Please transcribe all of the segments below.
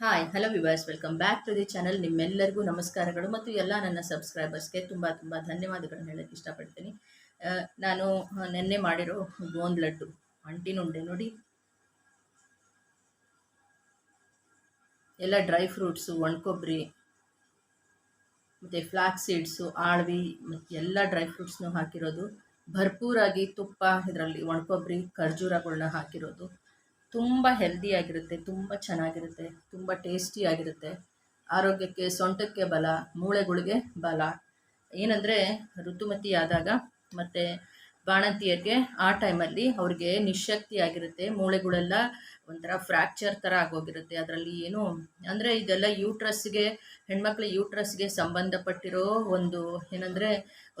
Hi hello viewers welcome back to the channel ನಿಮ್ಮೆಲ್ಲರಿಗೂ ನಮಸ್ಕಾರಗಳು ಮತ್ತು ಎಲ್ಲ ನನ್ನ ಸಬ್ಸ್ಕ್ರೈಬರ್ಸ್ಗೆ ತುಂಬ ತುಂಬ ಧನ್ಯವಾದಗಳನ್ನು ಹೇಳಕ್ಕೆ ಇಷ್ಟಪಡ್ತೀನಿ. ನಾನು ನಿನ್ನೆ ನೆನ್ನೆ ಮಾಡಿರೋ ಗೋಂದ್ ಲಡ್ಡು ಅಂಟಿನುಂಡೆ ನೋಡಿ ಎಲ್ಲ ಡ್ರೈ ಫ್ರೂಟ್ಸು ಒಣಕೊಬ್ಬರಿ ಮತ್ತು ಫ್ಲಾಕ್ ಸೀಡ್ಸು ಆಳ್ವಿ, ಮತ್ತು ಎಲ್ಲ ಡ್ರೈ ಫ್ರೂಟ್ಸ್ನೂ ಹಾಕಿರೋದು. ಭರ್ಪೂರಾಗಿ ತುಪ್ಪ ಇದರಲ್ಲಿ ಒಣಕೊಬ್ಬರಿ ಖರ್ಜೂರಗಳನ್ನ ಹಾಕಿರೋದು. ತುಂಬ ಹೆಲ್ದಿಯಾಗಿರುತ್ತೆ ತುಂಬ ಚೆನ್ನಾಗಿರುತ್ತೆ, ತುಂಬ ಟೇಸ್ಟಿಯಾಗಿರುತ್ತೆ ಆರೋಗ್ಯಕ್ಕೆ, ಸೊಂಟಕ್ಕೆ ಬಲ, ಮೂಳೆಗಳಿಗೆ ಬಲ. ಏನಂದರೆ ಋತುಮತಿ ಆದಾಗ ಮತ್ತು ಬಾಣಂತಿಯರಿಗೆ ಆ ಟೈಮಲ್ಲಿ ಅವ್ರಿಗೆ ನಿಶಕ್ತಿ ಆಗಿರುತ್ತೆ, ಮೂಳೆಗಳೆಲ್ಲ ಒಂಥರ ಫ್ರ್ಯಾಕ್ಚರ್ ಥರ ಆಗೋಗಿರುತ್ತೆ. ಅದರಲ್ಲಿ ಏನು ಅಂದರೆ ಇದೆಲ್ಲ ಯೂಟ್ರಸ್ಗೆ ಹೆಣ್ಮಕ್ಳ ಯೂಟ್ರಸ್ಗೆ ಸಂಬಂಧಪಟ್ಟಿರೋ ಒಂದು ಏನಂದರೆ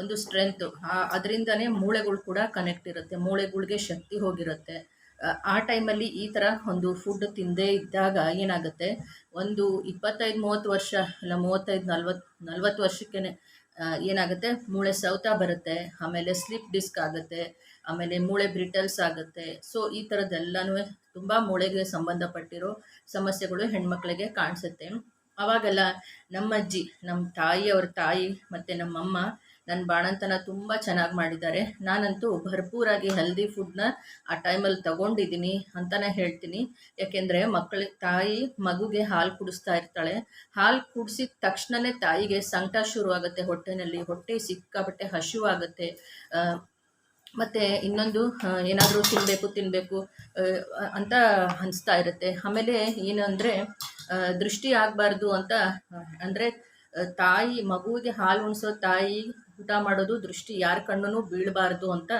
ಒಂದು ಸ್ಟ್ರೆಂತು ಅದರಿಂದನೇ ಮೂಳೆಗಳು ಕೂಡ ಕನೆಕ್ಟ್ ಇರುತ್ತೆ, ಮೂಳೆಗಳಿಗೆ ಶಕ್ತಿ ಹೋಗಿರುತ್ತೆ. ಆ, ಟೈಮಲ್ಲಿ ಈ ಥರ ಒಂದು ಫುಡ್ ತಿಂದೇ ಇದ್ದಾಗ ಏನಾಗುತ್ತೆ? ಒಂದು ಇಪ್ಪತ್ತೈದು ಮೂವತ್ತು ವರ್ಷ ಇಲ್ಲ ಮೂವತ್ತೈದು ನಲ್ವತ್ತು ನಲ್ವತ್ತು ವರ್ಷಕ್ಕೇ ಏನಾಗುತ್ತೆ? ಮೂಳೆ ಸೌತ ಬರುತ್ತೆ ಆಮೇಲೆ ಸ್ಲಿಪ್ ಡಿಸ್ಕ್ ಆಗುತ್ತೆ ಆಮೇಲೆ ಮೂಳೆ ಬ್ರಿಟಲ್ಸ್ ಆಗುತ್ತೆ. ಸೊ ಈ ಥರದ್ದೆಲ್ಲನೂ ತುಂಬ ಮೂಳೆಗೆ ಸಂಬಂಧಪಟ್ಟಿರೋ ಸಮಸ್ಯೆಗಳು ಹೆಣ್ಮಕ್ಳಿಗೆ ಕಾಣಿಸುತ್ತೆ. ಅವಾಗೆಲ್ಲ ನಮ್ಮ ಅಜ್ಜಿ ನಮ್ಮ ತಾಯಿಯವ್ರ ತಾಯಿ ಮತ್ತು ನಮ್ಮಮ್ಮ ನನ್ನ ಬಾಣಂತನ ತುಂಬ ಚೆನ್ನಾಗಿ ಮಾಡಿದ್ದಾರೆ. ನಾನಂತೂ ಭರ್ಪೂರಾಗಿ ಹೆಲ್ದಿ ಫುಡ್ನ ಆ ಟೈಮಲ್ಲಿ ತಗೊಂಡಿದ್ದೀನಿ ಅಂತಲೇ ಹೇಳ್ತೀನಿ. ಯಾಕೆಂದರೆ ಮಕ್ಕಳಿಗೆ ತಾಯಿ ಮಗುಗೆ ಹಾಲು ಕುಡಿಸ್ತಾ ಇರ್ತಾಳೆ. ಹಾಲು ಕುಡಿಸಿದ ತಕ್ಷಣವೇ ತಾಯಿಗೆ ಸಂಕಟ ಶುರುವಾಗುತ್ತೆ ಹೊಟ್ಟೆನಲ್ಲಿ. ಹೊಟ್ಟೆ ಸಿಕ್ಕಾಬಟ್ಟೆ ಹಸಿವಾಗುತ್ತೆ ಮತ್ತು ಇನ್ನೊಂದು ಏನಾದರೂ ತಿನ್ನಬೇಕು ತಿನ್ನಬೇಕು ಅಂತ ಅನಿಸ್ತಾ ಇರುತ್ತೆ. ಆಮೇಲೆ ಏನಂದರೆ ದೃಷ್ಟಿ ಆಗಬಾರ್ದು ಅಂತ, ಅಂದರೆ ತಾಯಿ ಮಗುವಿಗೆ ಹಾಲು ಉಣಿಸೋ ತಾಯಿ ಊಟ ಮಾಡೋದು, ದೃಷ್ಟಿ ಯಾರ ಕಣ್ಣೂ ಬೀಳಬಾರ್ದು ಅಂತ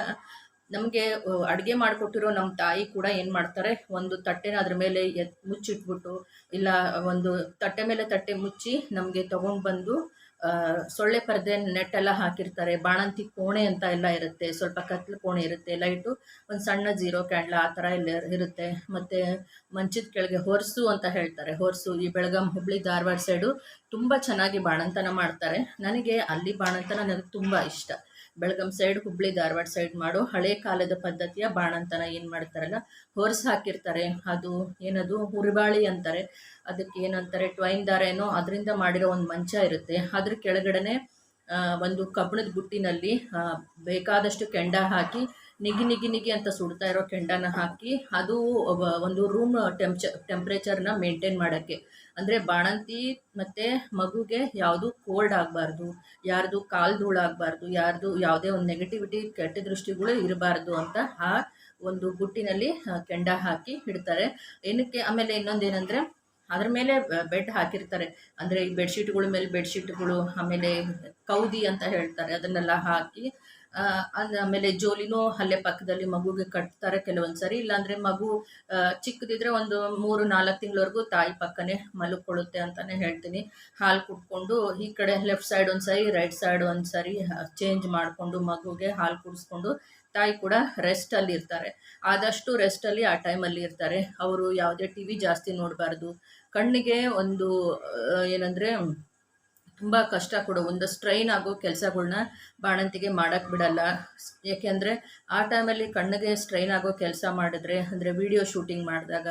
ನಮಗೆ ಅಡುಗೆ ಮಾಡಿಕೊಟ್ಟಿರೋ ನಮ್ಮ ತಾಯಿ ಕೂಡ ಏನು ಮಾಡ್ತಾರೆ, ಒಂದು ತಟ್ಟೆನ ಅದ್ರ ಮೇಲೆ ಎತ್, ಮುಚ್ಚಿಟ್ಬಿಟ್ಟು, ಇಲ್ಲ ಒಂದು ತಟ್ಟೆ ಮೇಲೆ ತಟ್ಟೆ ಮುಚ್ಚಿ ನಮಗೆ ತೊಗೊಂಡು ಬಂದು ಸೊಳ್ಳೆ ಪರದೆ ನೆಟ್ ಎಲ್ಲ ಹಾಕಿರ್ತಾರೆ, ಬಾಣಂತಿ ಕೋಣೆ ಅಂತ ಎಲ್ಲ ಇರುತ್ತೆ, ಸ್ವಲ್ಪ ಕತ್ಲು ಕೋಣೆ ಇರುತ್ತೆ, ಲೈಟು, ಒಂದು ಸಣ್ಣ ಜೀರೋ ಕ್ಯಾಂಡ್ಲ ಆ ಥರ ಎಲ್ಲ ಇರುತ್ತೆ. ಮತ್ತು ಮಂಚದ ಕೆಳಗೆ ಹೊರಸು ಅಂತ ಹೇಳ್ತಾರೆ, ಹೊರಸು. ಈ ಬೆಳಗಾಂ ಹುಬ್ಳಿ ಧಾರವಾಡ ಸೈಡು ತುಂಬ ಚೆನ್ನಾಗಿ ಬಾಣಂತನ ಮಾಡ್ತಾರೆ. ನನಗೆ ಅಲ್ಲಿ ಬಾಣಂತನ ನನಗೆ ತುಂಬ ಇಷ್ಟ. ಬೆಳಗಾಂ ಸೈಡ್, ಹುಬ್ಳಿ, ಧಾರವಾಡ ಸೈಡ್ ಮಾಡೋ ಹಳೆ ಕಾಲದ ಪದ್ಧತಿಯ ಬಾಣಂತನ ಏನು ಮಾಡ್ತಾರಲ್ಲ, ಹೊರಸು ಹಾಕಿರ್ತಾರೆ. ಅದು ಏನದು? ಹುರಿಬಾಳಿ ಅಂತಾರೆ. ಅದಕ್ಕೆ ಏನಂತಾರೆ? ಟ್ವೈನ್ ದಾರ ಏನೋ ಅದರಿಂದ ಮಾಡಿರೋ ಒಂದು ಮಂಚ ಇರುತ್ತೆ. ಅದ್ರ ಕೆಳಗಡೆನೆ ಒಂದು ಕಬ್ಬಣದ ಬುಟ್ಟಿನಲ್ಲಿ ಬೇಕಾದಷ್ಟು ಕೆಂಡ ಹಾಕಿ ನಿಗಿ ನಿಗಿ ನಿಗಿ ಅಂತ ಸುಡ್ತಾ ಇರೋ ಕೆಂಡನ ಹಾಕಿ ಅದು ಒಂದು ರೂಮ್ ಟೆಂಪ್ಚ ಟೆಂಪ್ರೇಚರ್ನ ಮೇಂಟೈನ್ ಮಾಡೋಕ್ಕೆ. ಅಂದರೆ ಬಾಣಂತಿ ಮತ್ತು ಮಗುಗೆ ಯಾವುದು ಕೋಲ್ಡ್ ಆಗಬಾರ್ದು, ಯಾರ್ದು ಕಾಲು ಧೂಳಾಗಬಾರ್ದು ಯಾರ್ದು ಯಾವುದೇ ಒಂದು ನೆಗೆಟಿವಿಟಿ ಕೆಟ್ಟ ದೃಷ್ಟಿಗಳು ಇರಬಾರ್ದು ಅಂತ ಆ ಒಂದು ಗುಟ್ಟಿನಲ್ಲಿ ಕೆಂಡ ಹಾಕಿ ಇಡ್ತಾರೆ. ಏನಕ್ಕೆ? ಆಮೇಲೆ ಇನ್ನೊಂದು ಏನಂದರೆ ಅದ್ರ ಮೇಲೆ ಬೆಡ್ ಹಾಕಿರ್ತಾರೆ. ಅಂದರೆ ಈ ಬೆಡ್ಶೀಟ್ಗಳ ಮೇಲೆ ಬೆಡ್ಶೀಟ್ಗಳು ಆಮೇಲೆ ಕೌದಿ ಅಂತ ಹೇಳ್ತಾರೆ. ಅದನ್ನೆಲ್ಲ ಹಾಕಿ ಆಮೇಲೆ ಜೋಲಿನೂ ಅಲ್ಲೇ ಪಕ್ಕದಲ್ಲಿ ಮಗುಗೆ ಕಟ್ತಾರೆ ಕೆಲವೊಂದು ಸರಿ ಇಲ್ಲಾಂದರೆ ಮಗು ಚಿಕ್ಕದಿದ್ರೆ ಒಂದು ಮೂರು, ನಾಲ್ಕು ತಿಂಗಳವರೆಗೂ ತಾಯಿ ಪಕ್ಕನೇ ಮಲ್ಕೊಳ್ಳುತ್ತೆ ಅಂತಲೇ ಹೇಳ್ತೀನಿ. ಹಾಲು ಕುಡ್ಕೊಂಡು ಈ ಕಡೆ ಲೆಫ್ಟ್ ಸೈಡ್ ಒಂದು ರೈಟ್ ಸೈಡ್ ಒಂದು ಸರಿ ಚೇಂಜ್ ಮಾಡಿಕೊಂಡು ಮಗುಗೆ ಹಾಲು ಕುಡಿಸ್ಕೊಂಡು ತಾಯಿ ಕೂಡ ರೆಸ್ಟಲ್ಲಿ ಇರ್ತಾರೆ. ಆದಷ್ಟು ರೆಸ್ಟಲ್ಲಿ ಆ ಟೈಮಲ್ಲಿ ಇರ್ತಾರೆ. ಅವರು ಯಾವುದೇ ಟಿ ವಿ ಜಾಸ್ತಿ ನೋಡಬಾರ್ದು. ಕಣ್ಣಿಗೆ ಒಂದು ಏನಂದರೆ ತುಂಬ ಕಷ್ಟ ಕೊಡೋ. ಒಂದು ಸ್ಟ್ರೈನ್ ಆಗೋ ಕೆಲಸಗಳ್ನ ಬಾಣಂತಿಗೆ ಮಾಡೋಕ್ಕೆ ಬಿಡಲ್ಲ. ಏಕೆಂದರೆ ಆ ಟೈಮಲ್ಲಿ ಕಣ್ಣಿಗೆ ಸ್ಟ್ರೈನ್ ಆಗೋ ಕೆಲಸ ಮಾಡಿದ್ರೆ, ಅಂದರೆ ವಿಡಿಯೋ ಶೂಟಿಂಗ್ ಮಾಡಿದಾಗ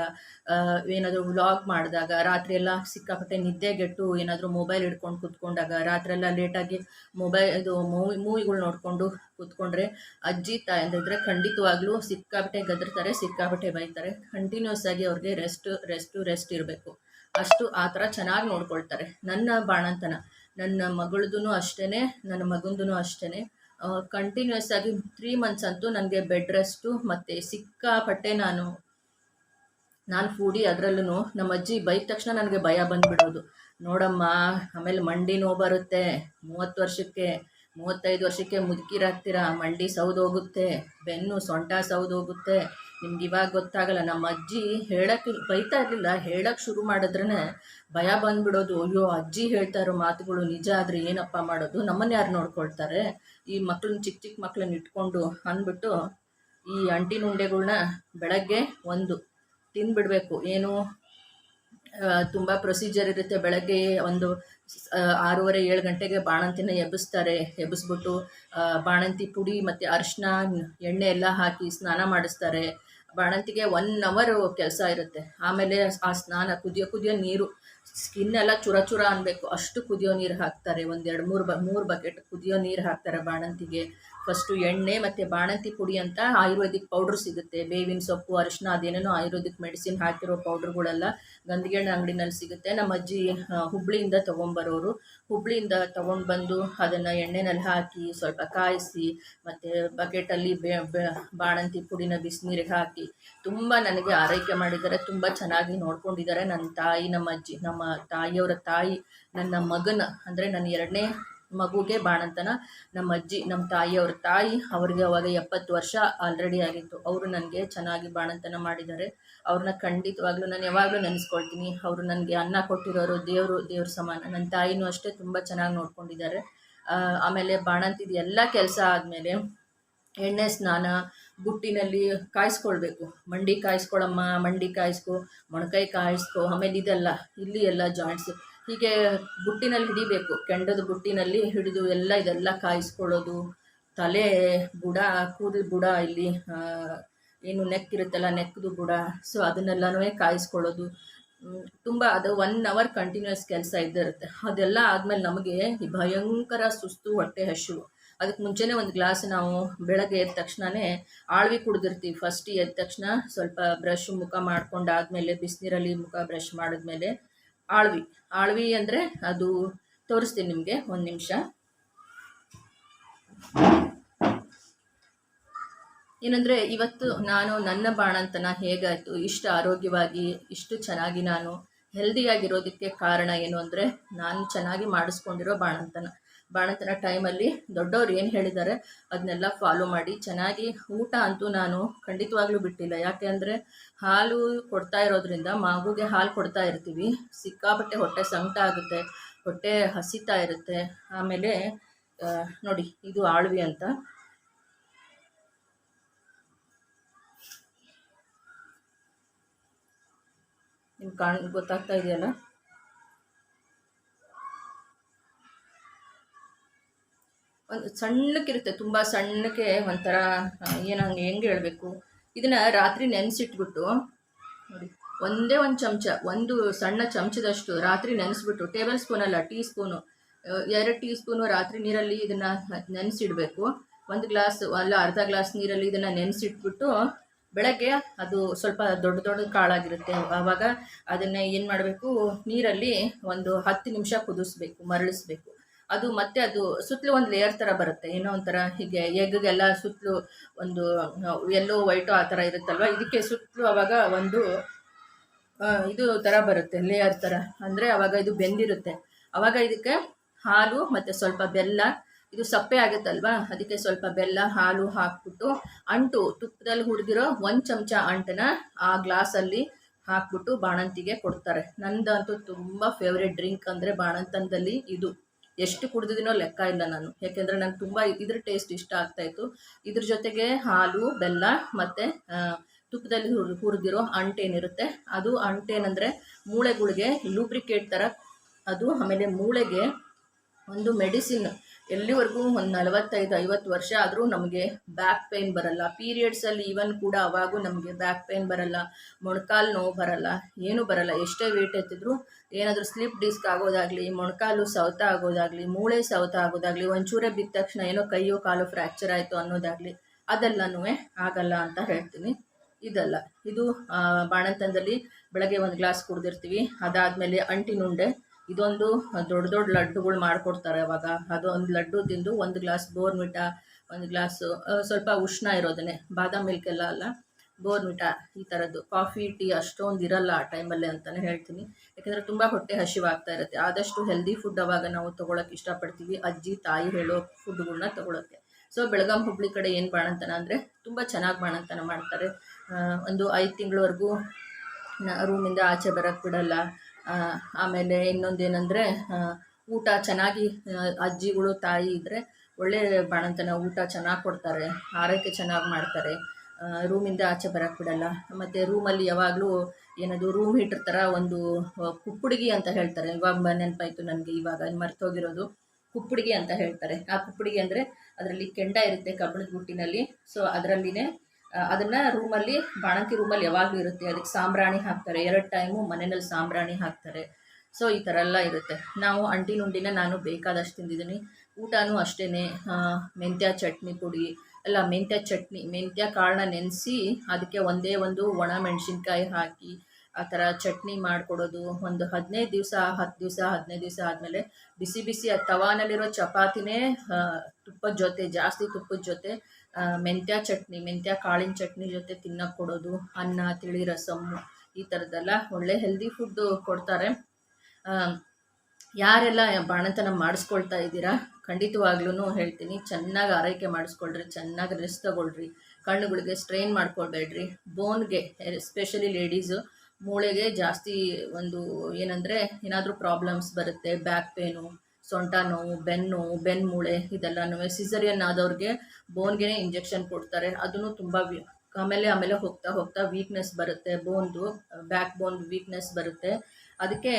ಏನಾದರೂ ವ್ಲಾಗ್ ಮಾಡಿದಾಗ, ರಾತ್ರಿ ಎಲ್ಲ ಸಿಕ್ಕಾಪಟ್ಟೆ ನಿದ್ದೆಗೆಟ್ಟು ಏನಾದರೂ ಮೊಬೈಲ್ ಹಿಡ್ಕೊಂಡು ಕೂತ್ಕೊಂಡಾಗ ರಾತ್ರೆಲ್ಲ ಲೇಟಾಗಿ ಮೊಬೈಲ್ ಇದು ಮೂವಿ ಮೂವಿಗಳು ನೋಡಿಕೊಂಡು ಕೂತ್ಕೊಂಡ್ರೆ ಅಜ್ಜಿ ತಾಯಂದಿದ್ರೆ ಖಂಡಿತವಾಗ್ಲೂ ಸಿಕ್ಕಾಪಟ್ಟೆ ಗದರ್ತಾರೆ ಸಿಕ್ಕಾಪಟ್ಟೆ ಬೈತಾರೆ. ಕಂಟಿನ್ಯೂಸ್ ಆಗಿ ಅವ್ರಿಗೆ ರೆಸ್ಟ್ ರೆಸ್ಟು ರೆಸ್ಟ್ ಇರಬೇಕು. ಅಷ್ಟು ಆ ಥರ ಚೆನ್ನಾಗಿ ನೋಡ್ಕೊಳ್ತಾರೆ. ನನ್ನ ಬಾಣಂತನ. ನನ್ನ ಮಗಳದೂ ಅಷ್ಟೇ ನನ್ನ ಮಗಂದೂ ಅಷ್ಟೇ ಕಂಟಿನ್ಯೂಸ್ ಆಗಿ ತ್ರೀ ಮಂತ್ಸ್ ಅಂತೂ ನನಗೆ ಬೆಡ್ ರೆಸ್ಟು ಮತ್ತು ಸಿಕ್ಕಾಪಟ್ಟೆ ನಾನು ನಾನು ಫೂಡಿ ಅದರಲ್ಲೂ ನಮ್ಮ ಅಜ್ಜಿ ಬೈದ ತಕ್ಷಣ ನನಗೆ ಭಯ ಬಂದುಬಿಡೋದು. ನೋಡಮ್ಮ, ಆಮೇಲೆ ಮಂಡಿ ನೋವು ಬರುತ್ತೆ, ಮೂವತ್ತು ವರ್ಷಕ್ಕೆ. ಮೂವತ್ತೈದು ವರ್ಷಕ್ಕೆ ಮುದುಕಿರಾಗ್ತೀರಾ? ಮಂಡಿ ಸೌದೋಗುತ್ತೆ, ಬೆನ್ನು ಸೊಂಟ ಸೌದೋಗುತ್ತೆ. ನಿಮ್ಗೆ ಇವಾಗ ಗೊತ್ತಾಗಲ್ಲ, ನಮ್ಮ ಅಜ್ಜಿ ಹೇಳಕ್ಕೆ ಬೈತಾ ಇರಲಿಲ್ಲ. ಹೇಳಕ್ಕೆ ಶುರು ಮಾಡಿದ್ರೇ ಭಯ ಬಂದ್ಬಿಡೋದು. ಅಯ್ಯೋ, ಅಜ್ಜಿ ಹೇಳ್ತಾ ಇರೋ ಮಾತುಗಳು ನಿಜ ಆದರೆ ಏನಪ್ಪ ಮಾಡೋದು? ನಮ್ಮನ್ನ ಯಾರು ನೋಡ್ಕೊಳ್ತಾರೆ? ಈ ಮಕ್ಳನ್ನ ಚಿಕ್ಕ ಚಿಕ್ಕ ಮಕ್ಳನ್ನ ಇಟ್ಕೊಂಡು ಅಂದ್ಬಿಟ್ಟು ಈ ಅಂಟಿನ ಉಂಡೆಗಳನ್ನ ಬೆಳಗ್ಗೆ ಒಂದು ತಿಂದ್ಬಿಡ್ಬೇಕು ಏನು ತುಂಬ ಪ್ರೊಸೀಜರ್ ಇರುತ್ತೆ. ಬೆಳಗ್ಗೆ ಒಂದು ಆರೂವರೆ, ಏಳು ಗಂಟೆಗೆ ಬಾಣಂತಿನ ಎಬ್ಬಿಸ್ತಾರೆ. ಎಬ್ಬಿಸ್ಬಿಟ್ಟು ಬಾಣಂತಿ ಪುಡಿ ಮತ್ತು ಅರಿಶಿನ, ಎಣ್ಣೆ ಎಲ್ಲ ಹಾಕಿ ಸ್ನಾನ ಮಾಡಿಸ್ತಾರೆ. ಬಾಣಂತಿಗೆ ಒನ್ ಅವರ್ ಕೆಲಸ ಇರುತ್ತೆ. ಆಮೇಲೆ ಆ ಸ್ನಾನ ಕುದಿಯೋ ಕುದಿಯೋ ನೀರು. ಸ್ಕಿನ್ ಎಲ್ಲ ಚುರ ಚುರ ಅನ್ಬೇಕು. ಅಷ್ಟು ಕುದಿಯೋ ನೀರು ಹಾಕ್ತಾರೆ. ಒಂದೆರಡು ಮೂರು ಬ, ಮೂರು ಬಕೆಟ್ ಕುದಿಯೋ ನೀರು ಹಾಕ್ತಾರೆ ಬಾಣಂತಿಗೆ. ಫಸ್ಟು ಎಣ್ಣೆ ಮತ್ತು ಬಾಣಂತಿ ಪುಡಿ ಅಂತ ಆಯುರ್ವೇದಿಕ್ ಪೌಡ್ರ್ ಸಿಗುತ್ತೆ. ಬೇವಿನ ಸೊಪ್ಪು ಅರಿಶಿನ ಅದೇನೇನೋ ಆಯುರ್ವೇದಿಕ್ ಮೆಡಿಸಿನ್ ಹಾಕಿರೋ ಪೌಡ್ರ್ಗಳೆಲ್ಲ ಗಂದಿಗೆಣ್ಣೆ ಅಂಗಡಿನಲ್ಲಿ ಸಿಗುತ್ತೆ. ನಮ್ಮ ಅಜ್ಜಿ ಹುಬ್ಳಿಯಿಂದ ತೊಗೊಂಬರೋರು. ಹುಬ್ಳಿಯಿಂದ ತೊಗೊಂಡು ಬಂದು ಅದನ್ನು ಎಣ್ಣೆನಲ್ಲಿ ಹಾಕಿ ಸ್ವಲ್ಪ ಕಾಯಿಸಿ ಮತ್ತು ಬಕೆಟಲ್ಲಿ ಬಾಣಂತಿ ಪುಡಿನ ಬಿಸಿನೀರಿಗೆ ಹಾಕಿ ತುಂಬ ನನಗೆ ಆರೈಕೆ ಮಾಡಿದ್ದಾರೆ. ತುಂಬ ಚೆನ್ನಾಗಿ ನೋಡ್ಕೊಂಡಿದ್ದಾರೆ ನನ್ನ ತಾಯಿ, ನಮ್ಮ ಅಜ್ಜಿ, ನಮ್ಮ ತಾಯಿಯವರ ತಾಯಿ, ನನ್ನ ಮಗನ, ಅಂದರೆ ನನ್ನ ಎರಡನೇ ಮಗುಗೆ ಬಾಣಂತನ, ನಮ್ಮ ಅಜ್ಜಿ, ನಮ್ಮ ತಾಯಿಯವ್ರ ತಾಯಿ, ಅವ್ರಿಗೆ ಅವಾಗ ಎಪ್ಪತ್ತು ವರ್ಷ ಆಲ್ರೆಡಿ ಆಗಿತ್ತು. ಅವರು ನನಗೆ ಚೆನ್ನಾಗಿ ಬಾಣಂತನ ಮಾಡಿದ್ದಾರೆ. ಅವ್ರನ್ನ ಖಂಡಿತವಾಗ್ಲೂ ನಾನು ಯಾವಾಗಲೂ ನೆನೆಸ್ಕೊಳ್ತೀನಿ. ಅವರು ನನಗೆ ಅನ್ನ ಕೊಟ್ಟಿರೋರು, ದೇವರು, ದೇವ್ರ ಸಮಾನ. ನನ್ನ ತಾಯಿನೂ ಅಷ್ಟೇ ತುಂಬ ಚೆನ್ನಾಗಿ ನೋಡ್ಕೊಂಡಿದ್ದಾರೆ. ಆಮೇಲೆ ಬಾಣಂತಿದ ಎಲ್ಲ ಕೆಲಸ ಆದಮೇಲೆ ಎಣ್ಣೆ, ಸ್ನಾನ ಬುಟ್ಟಿನಲ್ಲಿ ಕಾಯಿಸ್ಕೊಳ್ಬೇಕು. ಮಂಡಿ ಕಾಯಿಸ್ಕೊಳಮ್ಮ, ಮಂಡಿ ಕಾಯಿಸ್ಕೊ, ಮೊಣಕೈ ಕಾಯಿಸ್ಕೊ, ಆಮೇಲೆ ಇದೆಲ್ಲ, ಇಲ್ಲಿ ಎಲ್ಲ ಜಾಯಿಂಟ್ಸ್ ಹೀಗೆ ಬುಟ್ಟಿನಲ್ಲಿ ಹಿಡಿಬೇಕು. ಕೆಂಡದ ಬುಟ್ಟಿನಲ್ಲಿ ಹಿಡಿದು ಎಲ್ಲ ಇದೆಲ್ಲ ಕಾಯಿಸ್ಕೊಳ್ಳೋದು. ತಲೆ ಬುಡ, ಕೂದಲು ಬುಡ ಇಲ್ಲಿ ಏನು ನೆಕ್ ಇರುತ್ತಲ್ಲ ನೆಕ್ದು ಬುಡ. ಸೊ ಅದನ್ನೆಲ್ಲನೂ ಕಾಯಿಸ್ಕೊಳ್ಳೋದು. ತುಂಬ ಅದು ಒನ್ ಅವರ್ ಕಂಟಿನ್ಯೂಸ್ ಕೆಲಸ ಇದ್ದಿರುತ್ತೆ. ಅದೆಲ್ಲ ಆದಮೇಲೆ ನಮಗೆ ಭಯಂಕರ ಸುಸ್ತು ಹೊಟ್ಟೆ ಹಸಿವು. ಅದಕ್ಕೆ ಮುಂಚೆನೇ ಒಂದು ಗ್ಲಾಸ್ ನಾವು ಬೆಳಗ್ಗೆ ಎದ್ದ ತಕ್ಷಣವೇ ಆಳ್ವಿ ಕುಡಿದಿರ್ತೀವಿ. ಫಸ್ಟ್ ಎದ್ದ ತಕ್ಷಣ ಸ್ವಲ್ಪ ಬ್ರಷ್ ಮುಖ ಮಾಡ್ಕೊಂಡಾದ್ಮೇಲೆ, ಬಿಸಿನೀರಲ್ಲಿ ಮುಖ ಬ್ರಷ್ ಮಾಡಿದ್ಮೇಲೆ ಆಳ್ವಿ. ಆಳ್ವಿ ಅಂದರೆ ಅದು ತೋರಿಸ್ತೀನಿ ನಿಮಗೆ ಒಂದು ನಿಮಿಷ. ಏನಂದರೆ ಇವತ್ತು ನಾನು ನನ್ನ ಬಾಣಂತನ ಹೇಗಾಯಿತು? ಇಷ್ಟು ಆರೋಗ್ಯವಾಗಿ, ಇಷ್ಟು ಚೆನ್ನಾಗಿ ನಾನು ಹೆಲ್ದಿಯಾಗಿರೋದಕ್ಕೆ ಕಾರಣ ಏನು ಅಂದರೆ ನಾನು ಚೆನ್ನಾಗಿ ಮಾಡಿಸ್ಕೊಂಡಿರೋ ಬಾಣಂತನ. ಬಾಣಂತನ ಟೈಮಲ್ಲಿ ದೊಡ್ಡವ್ರು ಏನು ಹೇಳಿದ್ದಾರೆ ಅದನ್ನೆಲ್ಲ ಫಾಲೋ ಮಾಡಿ. ಚೆನ್ನಾಗಿ ಊಟ ಅಂತೂ ನಾನು ಖಂಡಿತವಾಗ್ಲೂ ಬಿಟ್ಟಿಲ್ಲ. ಯಾಕೆ ಅಂದರೆ ಹಾಲು ಕೊಡ್ತಾ ಇರೋದ್ರಿಂದ ಮಗುಗೆ ಹಾಲು ಕೊಡ್ತಾ ಇರ್ತೀವಿ. ಸಿಕ್ಕಾಪಟ್ಟೆ ಹೊಟ್ಟೆ ಸಂಕಟ ಆಗುತ್ತೆ, ಹೊಟ್ಟೆ ಹಸಿತಾ ಇರುತ್ತೆ. ಆಮೇಲೆ ನೋಡಿ, ಇದು ಆಳ್ವಿ ಅಂತ. ನಿಮ್ಗೆ ಕಾಣ್, ಗೊತ್ತಾಗ್ತಾ ಇದೆಯಲ್ಲ? ಒಂದು ಸಣ್ಣಕ್ಕಿರುತ್ತೆ, ತುಂಬ ಸಣ್ಣಕ್ಕೆ ಒಂಥರ ಏನು ಹಂಗೆ ಹೆಂಗೆ ಹೇಳಬೇಕು. ಇದನ್ನು ರಾತ್ರಿ ನೆನೆಸಿಟ್ಬಿಟ್ಟು, ನೋಡಿ, ಒಂದೇ ಒಂದು ಚಮಚ, ಒಂದು ಸಣ್ಣ ಚಮಚದಷ್ಟು ರಾತ್ರಿ ನೆನೆಸ್ಬಿಟ್ಟು, ಟೇಬಲ್ ಸ್ಪೂನ್ ಅಲ್ಲ ಟೀ ಸ್ಪೂನು ಎರಡು ಟೀ ಸ್ಪೂನು ರಾತ್ರಿ ನೀರಲ್ಲಿ ಇದನ್ನು ನೆನೆಸಿಡಬೇಕು. ಒಂದು ಗ್ಲಾಸ್, ಅಲ್ಲ, ಅರ್ಧ ಗ್ಲಾಸ್ ನೀರಲ್ಲಿ ಇದನ್ನು ನೆನೆಸಿಟ್ಬಿಟ್ಟು, ಬೆಳಗ್ಗೆ ಅದು ಸ್ವಲ್ಪ ದೊಡ್ಡ ದೊಡ್ಡ ಕಾಳಾಗಿರುತ್ತೆ. ಆವಾಗ ಅದನ್ನು ಏನು ಮಾಡಬೇಕು, ನೀರಲ್ಲಿ ಒಂದು ಹತ್ತು ನಿಮಿಷ ಕುದಿಸ್ಬೇಕು, ಮರಳಿಸ್ಬೇಕು. ಅದು ಮತ್ತೆ ಅದು ಸುತ್ತಲೂ ಒಂದು ಲೇಯರ್ ಥರ ಬರುತ್ತೆ. ಏನೋ ಒಂಥರ ಹೀಗೆ ಎಗ್ಗೆಲ್ಲ ಸುತ್ತಲೂ ಒಂದು ಎಲ್ಲೋ ವೈಟು ಆ ಥರ ಇರುತ್ತಲ್ವ? ಇದಕ್ಕೆ ಸುತ್ತಲೂ ಅವಾಗ ಒಂದು ಇದು ಥರ ಬರುತ್ತೆ ಲೇಯರ್ ಥರ ಅಂದರೆ ಅವಾಗ ಇದು ಬೆಂದಿರುತ್ತೆ. ಅವಾಗ ಇದಕ್ಕೆ ಹಾಲು ಮತ್ತು ಸ್ವಲ್ಪ ಬೆಲ್ಲ, ಇದು ಸಪ್ಪೆ ಆಗುತ್ತಲ್ವಾ? ಅದಕ್ಕೆ ಸ್ವಲ್ಪ ಬೆಲ್ಲ, ಹಾಲು ಹಾಕ್ಬಿಟ್ಟು ಅಂಟು, ತುಪ್ಪದಲ್ಲಿ ಹುರಿದಿರೋ ಒಂದು ಚಮಚ ಅಂಟನ್ನ ಆ ಗ್ಲಾಸಲ್ಲಿ ಹಾಕ್ಬಿಟ್ಟು ಬಾಣಂತಿಗೆ ಕೊಡ್ತಾರೆ. ನಂದಂತೂ ತುಂಬ ಫೇವ್ರೆಟ್ ಡ್ರಿಂಕ್ ಅಂದರೆ ಬಾಣಂತನದಲ್ಲಿ ಇದು. ಎಷ್ಟು ಕುಡ್ದಿದ್ದೀನೋ ಲೆಕ್ಕ ಇಲ್ಲ ನಾನು. ಯಾಕೆಂದರೆ ನಂಗೆ ತುಂಬ ಇದ್ರ ಟೇಸ್ಟ್ ಇಷ್ಟ ಆಗ್ತಾಯಿತ್ತು ಇದ್ರ ಜೊತೆಗೆ ಹಾಲು, ಬೆಲ್ಲ ಮತ್ತು ತುಪ್ಪದಲ್ಲಿ ಹುರ್, ಹುರಿದಿರೋ ಅಂಟೇನಿರುತ್ತೆ ಅದು ಅಂಟೇನಂದರೆ ಮೂಳೆಗಳಿಗೆ ಲೂಬ್ರಿಕೇಟ್ ಥರ ಅದು ಆಮೇಲೆ ಮೂಳೆಗೆ ಒಂದು ಮೆಡಿಸಿನ್ ಎಲ್ಲಿವರೆಗೂ ಒಂದು ನಲವತ್ತೈದು, ಐವತ್ತು ವರ್ಷ ಆದರೂ ನಮಗೆ ಬ್ಯಾಕ್ ಪೇಯ್ನ್ ಬರಲ್ಲ. ಪೀರಿಯಡ್ಸಲ್ಲಿ ಈವನ್ ಕೂಡ ಅವಾಗೂ ನಮಗೆ ಬ್ಯಾಕ್ ಪೇಯ್ನ್ ಬರಲ್ಲ. ಮೊಣಕಾಲು ನೋವು ಬರಲ್ಲ. ಏನೂ ಬರಲ್ಲ. ಎಷ್ಟೇ ವೇಟ್ ಎತ್ತಿದ್ರು ಏನಾದರೂ ಸ್ಲಿಪ್ ಡಿಸ್ಕ್ ಆಗೋದಾಗಲಿ, ಮೊಣಕಾಲು ಸೌತ ಆಗೋದಾಗಲಿ, ಮೂಳೆ ಸೌತ ಆಗೋದಾಗಲಿ, ಒಂಚೂರೇ ಬಿದ್ದ ತಕ್ಷಣ ಏನೋ ಕೈಯೋ ಕಾಲು ಫ್ರ್ಯಾಕ್ಚರ್ ಆಯಿತು ಅನ್ನೋದಾಗಲಿ ಅದೆಲ್ಲನೂ ಆಗಲ್ಲ ಅಂತ ಹೇಳ್ತೀನಿ. ಇದಲ್ಲ. ಇದು ಬಾಣಂತನದಲ್ಲಿ ಬೆಳಗ್ಗೆ ಒಂದು ಗ್ಲಾಸ್ ಕುಡ್ದಿರ್ತೀವಿ. ಅದಾದಮೇಲೆ ಅಂಟಿನುಂಡೆ ಇದೊಂದು ದೊಡ್ಡ ದೊಡ್ಡ ಲಡ್ಡುಗಳು ಮಾಡಿಕೊಡ್ತಾರೆ ಅವಾಗ. ಅದು ಒಂದು ಲಡ್ಡು ತಿಂದು ಒಂದು ಗ್ಲಾಸ್ ಬೋರ್ಮಿಟಾ ಒಂದು ಗ್ಲಾಸು ಸ್ವಲ್ಪ ಉಷ್ಣ ಇರೋದನ್ನೇ, ಬಾದಾಮ್ ಮಿಲ್ಕ್ ಎಲ್ಲ ಅಲ್ಲ? ಬೋರ್ಮಿಟಾ ಈ ಥರದ್ದು ಕಾಫಿ, ಟೀ ಅಷ್ಟೊಂದು ಇರಲ್ಲ ಆ ಟೈಮಲ್ಲಿ ಅಂತಲೇ ಹೇಳ್ತೀನಿ. ಯಾಕೆಂದರೆ ತುಂಬ ಹೊಟ್ಟೆ ಹಸಿವಾಗ್ತಾ ಇರುತ್ತೆ. ಆದಷ್ಟು ಹೆಲ್ದಿ ಫುಡ್ ಅವಾಗ ನಾವು ತೊಗೊಳಕ್ಕೆ ಇಷ್ಟಪಡ್ತೀವಿ, ಅಜ್ಜಿ, ತಾಯಿ ಹೇಳೋ ಫುಡ್ಗಳನ್ನ ತೊಗೊಳಕ್ಕೆ. ಸೊ ಬೆಳಗಾಂ ಹುಬ್ಳಿ ಕಡೆ ಏನು ಬಾಣಂತನ ಅಂದರೆ ತುಂಬ ಚೆನ್ನಾಗಿ ಬಾಣಂತನ ಮಾಡ್ತಾರೆ. ಒಂದು ಐದು ತಿಂಗಳವರೆಗೂ ರೂಮಿಂದ ಆಚೆ ಬರೋಕ್ಕೆ ಬಿಡಲ್ಲ. ಆಮೇಲೆ ಇನ್ನೊಂದೇನೆಂದರೆ ಊಟ ಚೆನ್ನಾಗಿ ಅಜ್ಜಿಗಳು, ತಾಯಿ ಇದ್ದರೆ ಒಳ್ಳೆ ಬಾಣಂತನ ಊಟ ಚೆನ್ನಾಗಿ ಕೊಡ್ತಾರೆ, ಆರೈಕೆ ಚೆನ್ನಾಗಿ ಮಾಡ್ತಾರೆ. ರೂಮಿಂದ ಆಚೆ ಬರೋಕ್ಕೆ ಬಿಡಲ್ಲ. ಮತ್ತು ರೂಮಲ್ಲಿ ಯಾವಾಗಲೂ ಏನದು ರೂಮ್ ಹೀಟರ್ ಥರ ಒಂದು ಕುಪ್ಪುಡಿಗಿ ಅಂತ ಹೇಳ್ತಾರೆ. ಇವಾಗ ನೆನಪಾಯಿತು ನನಗೆ ಇವಾಗ ಮರ್ತೋಗಿರೋದು ಕುಪ್ಪುಡಿಗೆ ಅಂತ ಹೇಳ್ತಾರೆ. ಆ ಕುಪ್ಪುಡಿಗೆ ಅಂದರೆ ಅದರಲ್ಲಿ ಕೆಂಡ ಇರುತ್ತೆ ಕಬ್ಬಣದ ಬುಟ್ಟಿನಲ್ಲಿ. ಸೊ ಅದರಲ್ಲಿನೇ ಅದನ್ನು ರೂಮಲ್ಲಿ, ಬಾಣಂತಿ ರೂಮಲ್ಲಿ ಯಾವಾಗಲೂ ಇರುತ್ತೆ. ಅದಕ್ಕೆ ಸಾಂಬ್ರಾಣಿ ಹಾಕ್ತಾರೆ. ಎರಡು ಟೈಮು ಮನೆಯಲ್ಲಿ ಸಾಂಬ್ರಾಣಿ ಹಾಕ್ತಾರೆ. ಸೊ, ಈ ಥರ ಎಲ್ಲ ಇರುತ್ತೆ. ನಾವು ಅಂಟಿ ನುಂಡಿನ ನಾನು ಬೇಕಾದಷ್ಟು ತಿಂದಿದ್ದೀನಿ. ಊಟನೂ ಅಷ್ಟೇ ಮೆಂತ್ಯ ಚಟ್ನಿ ಪುಡಿ, ಅಲ್ಲ, ಮೆಂತ್ಯ ಚಟ್ನಿ, ಮೆಂತ್ಯ ಕಾಳನ್ನ ನೆನೆಸಿ ಅದಕ್ಕೆ ಒಂದೇ ಒಂದು ಒಣ ಮೆಣಸಿನ್ಕಾಯಿ ಹಾಕಿ ಆ ಥರ ಚಟ್ನಿ ಮಾಡಿಕೊಡೋದು. ಒಂದು ಹದಿನೈದು ದಿವಸ, ಹತ್ತು ದಿವಸ, ಹದಿನೈದು ದಿವಸ ಆದಮೇಲೆ ಬಿಸಿ ಬಿಸಿ ಆ ತವಾನಲ್ಲಿರೋ ಚಪಾತಿನೇ ತುಪ್ಪದ ಜೊತೆ, ಜಾಸ್ತಿ ತುಪ್ಪದ ಜೊತೆ ಮೆಂತ್ಯ ಚಟ್ನಿ, ಮೆಂತ್ಯ ಕಾಳಿನ ಚಟ್ನಿ ಜೊತೆ ತಿನ್ನಕ್ಕೆ ಕೊಡೋದು, ಅನ್ನ, ತಿಳಿ ರಸಮ್ಮು ಈ ಥರದ್ದೆಲ್ಲ ಒಳ್ಳೆ ಹೆಲ್ದಿ ಫುಡ್ಡು ಕೊಡ್ತಾರೆ. ಯಾರೆಲ್ಲ ಬಾಣಂತನ ಮಾಡಿಸ್ಕೊಳ್ತಾ ಇದ್ದೀರಾ ಖಂಡಿತವಾಗ್ಲೂ ಹೇಳ್ತೀನಿ, ಚೆನ್ನಾಗಿ ಆರೈಕೆ ಮಾಡಿಸ್ಕೊಳ್ರಿ, ಚೆನ್ನಾಗಿ ರೆಸ್ಟ್ ತಗೊಳ್ರಿ, ಕಣ್ಣುಗಳಿಗೆ ಸ್ಟ್ರೈನ್ ಮಾಡ್ಕೊಳ್ಬೇಡ್ರಿ. ಬೋನ್ಗೆ ಎಸ್ಪೆಷಲಿ ಲೇಡೀಸು ಮೂಳೆಗೆ ಜಾಸ್ತಿ ಒಂದು ಏನಂದರೆ ಏನಾದರೂ ಪ್ರಾಬ್ಲಮ್ಸ್ ಬರುತ್ತೆ ಬ್ಯಾಕ್ ಪೇನು ಸೊಂಟ ನೋವು, ಬೆನ್ನು ಬೆನ್ನು ಮೂಳೆ ಇದೆಲ್ಲನೂ ಸಿಸರಿಯನ್ ಆದವ್ರಿಗೆ ಬೋನ್ಗೆ ಇಂಜೆಕ್ಷನ್ ಕೊಡ್ತಾರೆ. ಅದನ್ನು ತುಂಬ ಆಮೇಲೆ ಆಮೇಲೆ ಹೋಗ್ತಾ ಹೋಗ್ತಾ ವೀಕ್ನೆಸ್ ಬರುತ್ತೆ. ಬೋನ್ದು ಬ್ಯಾಕ್ ಬೋನ್ ವೀಕ್ನೆಸ್ ಬರುತ್ತೆ. ಅದಕ್ಕೆ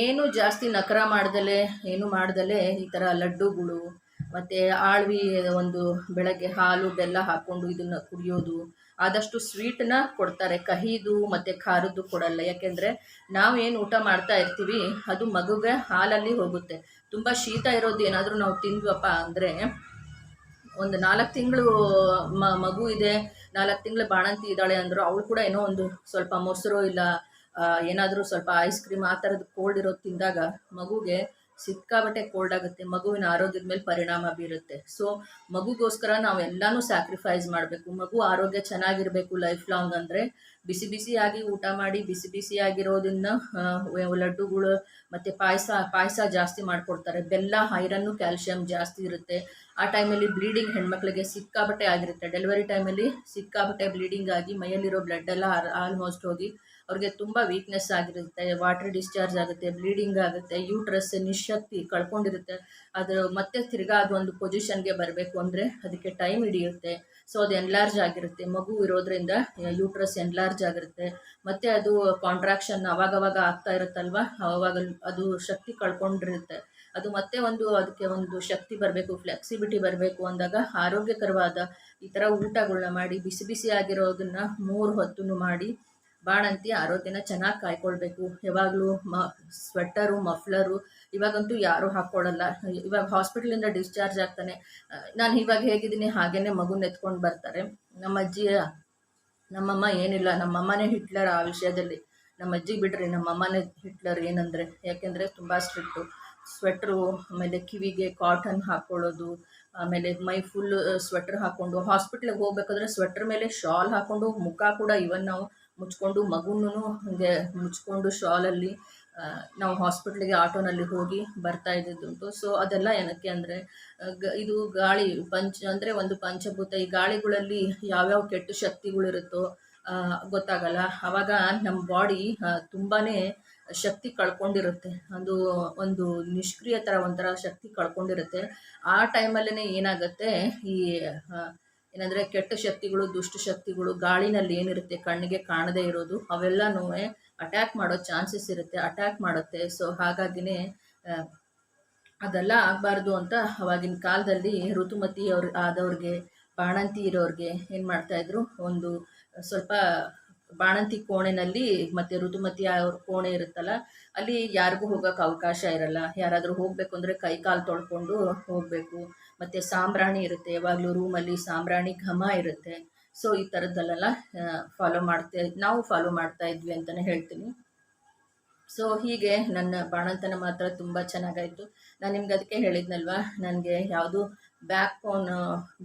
ಏನು ಜಾಸ್ತಿ ನಕರ ಮಾಡ್ದಲೆ, ಏನು ಮಾಡ್ದಲೆ ಈ ಥರ ಲಡ್ಡುಗಳು, ಮತ್ತು ಆಳ್ವಿ ಒಂದು ಬೆಳಗ್ಗೆ ಹಾಲು ಬೆಲ್ಲ ಹಾಕ್ಕೊಂಡು ಇದನ್ನು ಕುಡಿಯೋದು ಆದಷ್ಟು ಸ್ವೀಟ್ನ ಕೊಡ್ತಾರೆ. ಕಹಿದು ಮತ್ತು ಖಾರದ್ದು ಕೊಡಲ್ಲ. ಯಾಕೆಂದರೆ ನಾವು ಏನು ಊಟ ಮಾಡ್ತಾ ಇರ್ತೀವಿ, ಅದು ಮಗುಗೆ ಹಾಲಲ್ಲಿ ಹೋಗುತ್ತೆ. ತುಂಬ ಶೀತ ಇರೋದು ಏನಾದರೂ ನಾವು ತಿಂದ್ವಪ್ಪ ಅಂದರೆ, ಒಂದು ನಾಲ್ಕು ತಿಂಗಳು ಮಗು ಇದೆ, ನಾಲ್ಕು ತಿಂಗಳು ಬಾಣಂತಿ ಇದ್ದಾಳೆ ಅಂದರು ಅವಳು ಕೂಡ ಏನೋ ಒಂದು ಸ್ವಲ್ಪ ಮೊಸರು ಇಲ್ಲ ಏನಾದರೂ ಸ್ವಲ್ಪ ಐಸ್ ಕ್ರೀಮ್ ಆ ಥರದ್ದು ಕೋಲ್ಡ್ ಇರೋದು ತಿಂದಾಗ ಮಗುಗೆ ಸಿಕ್ಕಾಬಟ್ಟೆ ಕೋಲ್ಡ್ ಆಗುತ್ತೆ, ಮಗುವಿನ ಆರೋಗ್ಯದ ಮೇಲೆ ಪರಿಣಾಮ ಬೀರುತ್ತೆ. ಸೊ ಮಗುಗೋಸ್ಕರ ನಾವು ಎಲ್ಲನೂ ಸ್ಯಾಕ್ರಿಫೈಸ್ ಮಾಡಬೇಕು. ಮಗು ಆರೋಗ್ಯ ಚೆನ್ನಾಗಿರಬೇಕು ಲೈಫ್ ಲಾಂಗ್ ಅಂದರೆ. ಬಿಸಿ ಬಿಸಿಯಾಗಿ ಊಟ ಮಾಡಿ, ಬಿಸಿ ಬಿಸಿಯಾಗಿರೋದನ್ನ ಆಗಿರೋದನ್ನ ಲಡ್ಡುಗಳು ಮತ್ತು ಪಾಯಸ ಪಾಯಸ ಜಾಸ್ತಿ ಮಾಡಿಕೊಡ್ತಾರೆ. ಬೆಲ್ಲ, ಐರನ್ನು ಕ್ಯಾಲ್ಸಿಯಂ ಜಾಸ್ತಿ ಇರುತ್ತೆ. ಆ ಟೈಮಲ್ಲಿ ಬ್ಲೀಡಿಂಗ್ ಹೆಣ್ಮಕ್ಳಿಗೆ ಸಿಕ್ಕಾಬಟ್ಟೆ ಆಗಿರುತ್ತೆ. ಡೆಲಿವರಿ ಟೈಮಲ್ಲಿ ಸಿಕ್ಕಾಬಟ್ಟೆ ಬ್ಲೀಡಿಂಗ್ ಆಗಿ ಮೈಯಲ್ಲಿರೋ ಬ್ಲಡ್ ಎಲ್ಲ ಆಲ್ಮೋಸ್ಟ್ ಹೋಗಿ ಅವ್ರಿಗೆ ತುಂಬ ವೀಕ್ನೆಸ್ ಆಗಿರುತ್ತೆ ವಾಟರ್ ಡಿಸ್ಚಾರ್ಜ್ ಆಗುತ್ತೆ ಬ್ಲೀಡಿಂಗ್ ಆಗುತ್ತೆ ಯೂಟ್ರಸ್ ನಿಶಕ್ತಿ ಕಳ್ಕೊಂಡಿರುತ್ತೆ. ಅದು ಮತ್ತೆ ತಿರ್ಗಾ ಅದು ಒಂದು ಪೊಸಿಷನ್ಗೆ ಬರಬೇಕು ಅಂದರೆ ಅದಕ್ಕೆ ಟೈಮ್ ಹಿಡಿಯುತ್ತೆ. ಸೊ ಅದು ಎನ್ಲಾರ್ಜ್ ಆಗಿರುತ್ತೆ. ಮಗು ಇರೋದ್ರಿಂದ ಯೂಟ್ರಸ್ ಎನ್ಲಾರ್ಜ್ ಆಗಿರುತ್ತೆ. ಮತ್ತು ಅದು ಕಾಂಟ್ರಾಕ್ಷನ್ ಅವಾಗವಾಗ ಆಗ್ತಾ ಇರುತ್ತಲ್ವ? ಅವಾಗ ಅದು ಶಕ್ತಿ ಕಳ್ಕೊಂಡಿರುತ್ತೆ. ಅದು ಮತ್ತೆ ಒಂದು, ಅದಕ್ಕೆ ಒಂದು ಶಕ್ತಿ ಬರಬೇಕು ಫ್ಲೆಕ್ಸಿಬಿಲಿಟಿ ಬರಬೇಕು ಅಂದಾಗ ಆರೋಗ್ಯಕರವಾದ ಈ ಥರ ಊಟಗಳನ್ನ ಮಾಡಿ, ಬಿಸಿ ಬಿಸಿ ಆಗಿರೋದನ್ನ ಮೂರು ಹೊತ್ತು ಮಾಡಿ ಬಾಣಂತಿ ಆರೋಗ್ಯನ ಚೆನ್ನಾಗಿ ಕಾಯ್ಕೊಳ್ಬೇಕು. ಯಾವಾಗಲೂ ಮ ಸ್ವೆಟರು ಮಫ್ಲರು ಇವಾಗಂತೂ ಯಾರೂ ಹಾಕ್ಕೊಳ್ಳಲ್ಲ ಇವಾಗ ಹಾಸ್ಪಿಟ್ಲಿಂದ ಡಿಸ್ಚಾರ್ಜ್ ಆಗ್ತಾನೆ. ನಾನು ಇವಾಗ ಹೇಗಿದ್ದೀನಿ ಹಾಗೇ ಮಗುನ ಎತ್ಕೊಂಡು ಬರ್ತಾರೆ. ನಮ್ಮ ಅಜ್ಜಿ ನಮ್ಮಮ್ಮ ಏನಿಲ್ಲ. ನಮ್ಮಮ್ಮನೇ ಹಿಟ್ಲರ್ ಆ ವಿಷಯದಲ್ಲಿ. ನಮ್ಮ ಅಜ್ಜಿ ಬಿಡ್ರಿ, ನಮ್ಮಮ್ಮನೇ ಹಿಟ್ಲರ್ ಏನಂದರೆ, ಯಾಕೆಂದರೆ ತುಂಬ ಸ್ಟ್ರಿಕ್ಟು ಸ್ವೆಟ್ರು ಆಮೇಲೆ ಕಿವಿಗೆ ಕಾಟನ್ ಹಾಕ್ಕೊಳ್ಳೋದು ಆಮೇಲೆ ಮೈ ಫುಲ್ ಸ್ವೆಟ್ರ್ ಹಾಕ್ಕೊಂಡು ಹಾಸ್ಪಿಟ್ಲಿಗೆ ಹೋಗ್ಬೇಕಾದ್ರೆ ಸ್ವೆಟ್ರ್ ಮೇಲೆ ಶಾಲ್ ಹಾಕ್ಕೊಂಡು ಮುಖ ಕೂಡ ಇವನ್ ನಾವು ಮುಚ್ಕೊಂಡು ಮಗುನೂ ಹಾಗೆ ಮುಚ್ಕೊಂಡು ಶಾಲಲ್ಲಿ ನಾವು ಹಾಸ್ಪಿಟ್ಲಿಗೆ ಆಟೋನಲ್ಲಿ ಹೋಗಿ ಬರ್ತಾ ಇದ್ದಿದ್ದುಂಟು. ಸೊ ಅದೆಲ್ಲ ಏನಕ್ಕೆ ಅಂದರೆ ಇದು ಗಾಳಿ ಪಂಚ, ಅಂದರೆ ಒಂದು ಪಂಚಭೂತ, ಈ ಗಾಳಿಗಳಲ್ಲಿ ಯಾವ್ಯಾವ ಕೆಟ್ಟ ಶಕ್ತಿಗಳಿರುತ್ತೋ ಗೊತ್ತಾಗಲ್ಲ. ಆವಾಗ ನಮ್ಮ ಬಾಡಿ ತುಂಬಾ ಶಕ್ತಿ ಕಳ್ಕೊಂಡಿರುತ್ತೆ. ಅದು ಒಂದು ನಿಷ್ಕ್ರಿಯ ಥರ ಒಂಥರ ಶಕ್ತಿ ಕಳ್ಕೊಂಡಿರುತ್ತೆ. ಆ ಟೈಮಲ್ಲೇ ಏನಾಗುತ್ತೆ, ಈ ಏನಂದರೆ ಕೆಟ್ಟ ಶಕ್ತಿಗಳು, ದುಷ್ಟ ಶಕ್ತಿಗಳು, ಗಾಳಿನಲ್ಲಿ ಏನಿರುತ್ತೆ, ಕಣ್ಣಿಗೆ ಕಾಣದೇ ಇರೋದು, ಅವೆಲ್ಲನೂ ಅಟ್ಯಾಕ್ ಮಾಡೋ ಚಾನ್ಸಸ್ ಇರುತ್ತೆ ಅಟ್ಯಾಕ್ ಮಾಡುತ್ತೆ. ಸೊ ಹಾಗಾಗಿನೇ ಅದೆಲ್ಲ ಆಗಬಾರ್ದು ಅಂತ ಅವಾಗಿನ ಕಾಲದಲ್ಲಿ ಋತುಮತಿ ಅವ್ರ, ಆದವ್ರಿಗೆ, ಬಾಣಂತಿ ಇರೋರಿಗೆ ಏನು ಮಾಡ್ತಾಯಿದ್ರು ಒಂದು ಸ್ವಲ್ಪ ಬಾಣಂತಿ ಕೋಣೆನಲ್ಲಿ ಮತ್ತು ಋತುಮತಿ ಅವ್ರ ಕೋಣೆ ಇರುತ್ತಲ್ಲ, ಅಲ್ಲಿ ಯಾರಿಗೂ ಹೋಗೋಕೆ ಅವಕಾಶ ಇರಲ್ಲ. ಯಾರಾದರೂ ಹೋಗಬೇಕು ಅಂದರೆ ಕೈ ಕಾಲು ತೊಳ್ಕೊಂಡು ಹೋಗಬೇಕು. ಮತ್ತು ಸಾಂಬ್ರಾಣಿ ಇರುತ್ತೆ, ಯಾವಾಗಲೂ ರೂಮಲ್ಲಿ ಸಾಂಬ್ರಾಣಿ ಘಮ ಇರುತ್ತೆ. ಸೊ ಈ ಥರದ್ದಲ್ಲೆಲ್ಲ ಫಾಲೋ ಮಾಡ್ತಾ, ನಾವು ಫಾಲೋ ಮಾಡ್ತಾ ಇದ್ವಿ ಅಂತಲೇ ಹೇಳ್ತೀನಿ. ಸೊ ಹೀಗೆ ನನ್ನ ಬಾಣಂತನ ಮಾತ್ರ ತುಂಬ ಚೆನ್ನಾಗಾಯಿತು. ನಾನು ನಿಮ್ಗೆ ಅದಕ್ಕೆ ಹೇಳಿದ್ನಲ್ವ, ನನಗೆ ಯಾವುದು back bone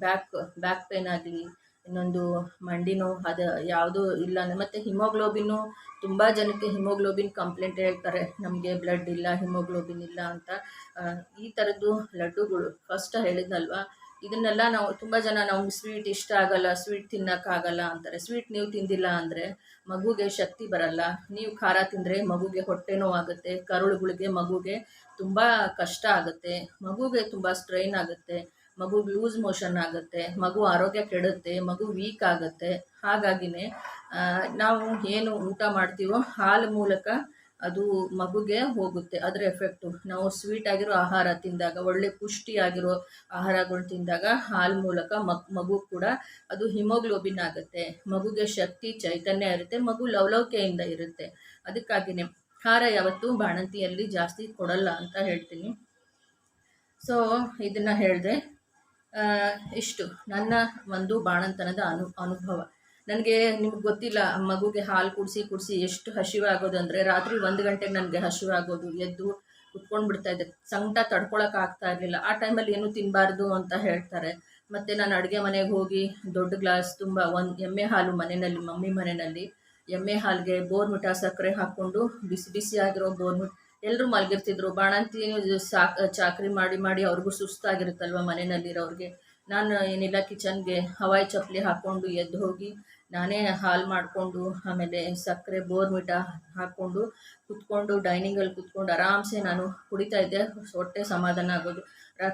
back back pain ಆಗಲಿ ಇನ್ನೊಂದು ಮಂಡಿ ನೋವು ಅದು ಯಾವುದೂ ಇಲ್ಲ ಮತ್ತು ಹಿಮೋಗ್ಲೋಬಿನ್ನು ತುಂಬ ಜನಕ್ಕೆ ಹಿಮೋಗ್ಲೋಬಿನ್ ಕಂಪ್ಲೇಂಟ್ ಹೇಳ್ತಾರೆ. ನಮಗೆ ಬ್ಲಡ್ ಇಲ್ಲ, ಹಿಮೋಗ್ಲೋಬಿನ್ ಇಲ್ಲ ಅಂತ. ಈ ಥರದ್ದು ಲಡ್ಡುಗಳು ಫಸ್ಟ್ ಹೇಳಿದ್ನಲ್ವಾ? ಇದನ್ನೆಲ್ಲ ನಾವು ತುಂಬ ಜನ ನಮ್ಗೆ ಸ್ವೀಟ್ ಇಷ್ಟ ಆಗಲ್ಲ ಸ್ವೀಟ್ ತಿನ್ನೋಕ್ಕಾಗಲ್ಲ ಅಂತಾರೆ. ಸ್ವೀಟ್ ನೀವು ತಿಂದಿಲ್ಲ ಅಂದರೆ ಮಗುಗೆ ಶಕ್ತಿ ಬರಲ್ಲ. ನೀವು ಖಾರ ತಿಂದರೆ ಮಗುಗೆ ಹೊಟ್ಟೆ ನೋವಾಗುತ್ತೆ ಕರುಳುಗಳಿಗೆ ಮಗುಗೆ ತುಂಬ ಕಷ್ಟ ಆಗುತ್ತೆ, ಮಗುಗೆ ತುಂಬ ಸ್ಟ್ರೈನ್ ಆಗುತ್ತೆ. ಮಗು ಲೂಸ್ ಮೋಷನ್ ಆಗುತ್ತೆ, ಮಗು ಆರೋಗ್ಯ ಕೆಡುತ್ತೆ, ಮಗು ವೀಕ್ ಆಗುತ್ತೆ. ಹಾಗಾಗಿನೇ ನಾವು ಏನು ಊಟ ಮಾಡ್ತೀವೋ ಹಾಲು ಮೂಲಕ ಅದು ಮಗುಗೆ ಹೋಗುತ್ತೆ, ಅದರ ಎಫೆಕ್ಟು ನಾವು ಸ್ವೀಟ್ ಆಗಿರೋ ಆಹಾರ ತಿಂದಾಗ, ಒಳ್ಳೆ ಪುಷ್ಟಿಯಾಗಿರೋ ಆಹಾರಗಳು ತಿಂದಾಗ ಹಾಲು ಮೂಲಕ ಮಗ್, ಮಗು ಕೂಡ ಅದು ಹಿಮೋಗ್ಲೋಬಿನ್ ಆಗುತ್ತೆ. ಮಗುಗೆ ಶಕ್ತಿ, ಚೈತನ್ಯ ಇರುತ್ತೆ, ಮಗು ಲವಲವಿಕೆಯಿಂದ ಇರುತ್ತೆ. ಅದಕ್ಕಾಗಿನೇ, ಖಾರ ಯಾವತ್ತು ಬಾಣಂತಿಯಲ್ಲಿ ಜಾಸ್ತಿ ಕೊಡಲ್ಲ ಅಂತ ಹೇಳ್ತೀನಿ. ಸೊ ಇದನ್ನು ಹೇಳಿದೆ ಇಷ್ಟು. ನನ್ನ ಒಂದು ಬಾಣಂತನದ ಅನು, ಅನುಭವ. ನನಗೆ ನಿಮ್ಗೆ ಗೊತ್ತಿಲ್ಲ, ಮಗುಗೆ ಹಾಲು ಕುಡಿಸಿ ಕುಡಿಸಿ ಎಷ್ಟು ಹಸಿವಾಗೋದು ಅಂದರೆ ರಾತ್ರಿ ಒಂದು ಗಂಟೆಗೆ ನನಗೆ ಹಸಿವಾಗೋದು, ಎದ್ದು ಕುತ್ಕೊಂಡು ಬಿಡ್ತಾ ಇದ್ದೆ. ಸಂಕಟ ತಡ್ಕೊಳಕ್ಕೆ ಆಗ್ತಾ ಇರಲಿಲ್ಲ. ಆ ಟೈಮಲ್ಲಿ ಏನು ತಿನ್ನಬಾರ್ದು ಅಂತ ಹೇಳ್ತಾರೆ. ಮತ್ತು ನಾನು ಅಡುಗೆ ಮನೆಗೆ ಹೋಗಿ ದೊಡ್ಡ ಗ್ಲಾಸ್ ತುಂಬ ಒಂದು ಎಮ್ಮೆ ಹಾಲು ಮನೆಯಲ್ಲಿ ಮಮ್ಮಿ ಮನೆಯಲ್ಲಿ ಎಮ್ಮೆ ಹಾಲಿಗೆ ಬೋರ್ಮಿಟಾ ಸಕ್ಕರೆ ಹಾಕ್ಕೊಂಡು ಬಿಸಿ ಬಿಸಿಯಾಗಿರೋ ಬೋರ್ಮಿಟ್ ಎಲ್ಲರೂ ಮಲಗಿರ್ತಿದ್ರು ಬಾಣಂತಿ ಸಾಕ್, ಚಾಕ್ರಿ ಮಾಡಿ ಮಾಡಿ ಅವ್ರಿಗೂ ಸುಸ್ತಾಗಿರುತ್ತಲ್ವ ಮನೆಯಲ್ಲಿರೋರಿಗೆ? ನಾನು ಏನಿಲ್ಲ, ಕಿಚನ್ಗೆ ಹವಾಯಿ ಚಪ್ಪಲಿ ಹಾಕ್ಕೊಂಡು ಎದ್ದು ಹೋಗಿ ನಾನೇ ಹಾಲು ಮಾಡಿಕೊಂಡು, ಆಮೇಲೆ ಸಕ್ಕರೆ ಬೋರ್ಮಿಟ ಹಾಕ್ಕೊಂಡು ಕುತ್ಕೊಂಡು, ಡೈನಿಂಗಲ್ಲಿ ಕುತ್ಕೊಂಡು ಆರಾಮ್ಸೆ ನಾನು ಕುಡಿತಾ ಇದ್ದೆ. ಹೊಟ್ಟೆ ಸಮಾಧಾನ ಆಗೋದು.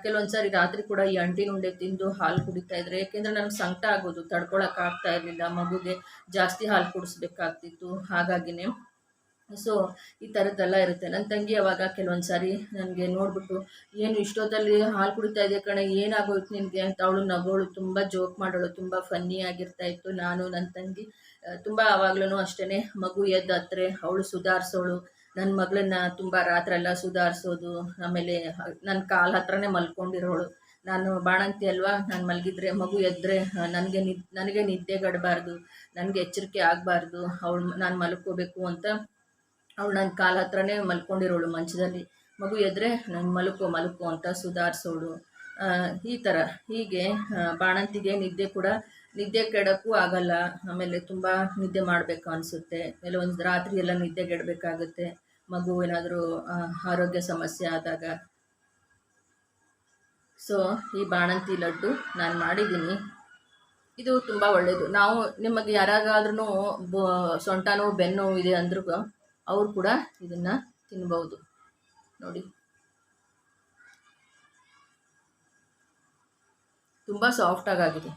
ಕೆಲವೊಂದು ಸಾರಿ ರಾತ್ರಿ ಕೂಡ ಈ ಅಂಟಿನ ಉಂಡೆ ತಿಂದು ಹಾಲು ಕುಡಿತಾ ಇದ್ರೆ. ಏಕೆಂದರೆ ನನಗೆ ಸಂಕಟ ಆಗೋದು ತಡ್ಕೊಳಕ್ಕೆ ಆಗ್ತಾ ಇರಲಿಲ್ಲ. ಮಗುಗೆ ಜಾಸ್ತಿ ಹಾಲು ಕುಡಿಸ್ಬೇಕಾಗ್ತಿತ್ತು. ಹಾಗಾಗಿನೇ ಸೊ ಈ ಥರದ್ದೆಲ್ಲ ಇರುತ್ತೆ. ನನ್ನ ತಂಗಿ ಅವಾಗ ಕೆಲವೊಂದು ಸಾರಿ ನನಗೆ ನೋಡಿಬಿಟ್ಟು, ಏನು ಇಷ್ಟೊತ್ತಲ್ಲಿ ಹಾಲು ಕುಡಿತಾ ಇದೆ ಕಣೆ? ಏನಾಗೋಯ್ತು ನಿನಗೆ? ಅಂತ ಅವಳು ನಗೋಳು. ತುಂಬ ಜೋಕ್ ಮಾಡೋಳು. ತುಂಬ ಫನ್ನಿ ಇತ್ತು. ನಾನು ನನ್ನ ತಂಗಿ ತುಂಬ ಆವಾಗ್ಲೂ ಅಷ್ಟೇ ಮಗು ಎದ್ದು ಹತ್ರ ಅವಳು ಸುಧಾರಿಸೋಳು. ನನ್ನ ಮಗಳನ್ನ ತುಂಬ ರಾತ್ರೆಲ್ಲ ಸುಧಾರಿಸೋದು. ಆಮೇಲೆ ನನ್ನ ಕಾಲು ಹತ್ರನೇ ಮಲ್ಕೊಂಡಿರೋಳು. ನಾನು, ಬಾಣಂತಿ ಅಲ್ವಾ? ನಾನು ಮಲಗಿದ್ರೆ, ಮಗು ಎದ್ದರೆ ನನಗೆ ನಿದ್, ನನಗೆ ನಿದ್ದೆಗಡಬಾರ್ದು ನನಗೆ ಎಚ್ಚರಿಕೆ ಆಗಬಾರ್ದು. ಅವಳು, ನಾನು ಮಲ್ಕೋಬೇಕು ಅಂತ ಅವಳು ನನ್ನ ಕಾಲ ಹತ್ರನೇ ಮಲ್ಕೊಂಡಿರೋಳು ಮಂಚದಲ್ಲಿ. ಮಗು ಎದ್ರೆ ನನ್ನ ಮಲುಕು ಮಲುಕು ಅಂತ ಸುಧಾರಿಸೋಳು. ಈ ಥರ ಹೀಗೆ ಬಾಣಂತಿಗೆ ನಿದ್ದೆ ಕೂಡ, ನಿದ್ದೆ ಕೆಡೋಕ್ಕೂ ಆಗಲ್ಲ. ಆಮೇಲೆ ತುಂಬ ನಿದ್ದೆ ಮಾಡಬೇಕು ಅನಿಸುತ್ತೆ. ಕೆಲವೊಂದು ರಾತ್ರಿ ಎಲ್ಲ ನಿದ್ದೆ ಕೆಡಬೇಕಾಗುತ್ತೆ. ಮಗು ಏನಾದರೂ ಆರೋಗ್ಯ ಸಮಸ್ಯೆ ಆದಾಗ. ಸೊ ಈ ಬಾಣಂತಿ ಲಡ್ಡು ನಾನು ಮಾಡಿದ್ದೀನಿ. ಇದು ತುಂಬ ಒಳ್ಳೆಯದು ನಾವು ನಿಮಗೆ ಯಾರಾಗಾದ್ರೂ ಬ ಸೊಂಟ ನೋವು ಬೆನ್ನು ಇದೆ ಅಂದ್ರೂ ಅವರು ಕೂಡ ಇದನ್ನ ತಿನ್ಬೋದು. ನೋಡಿ. ತುಂಬಾ ಸಾಫ್ಟ್ ತುಂಬ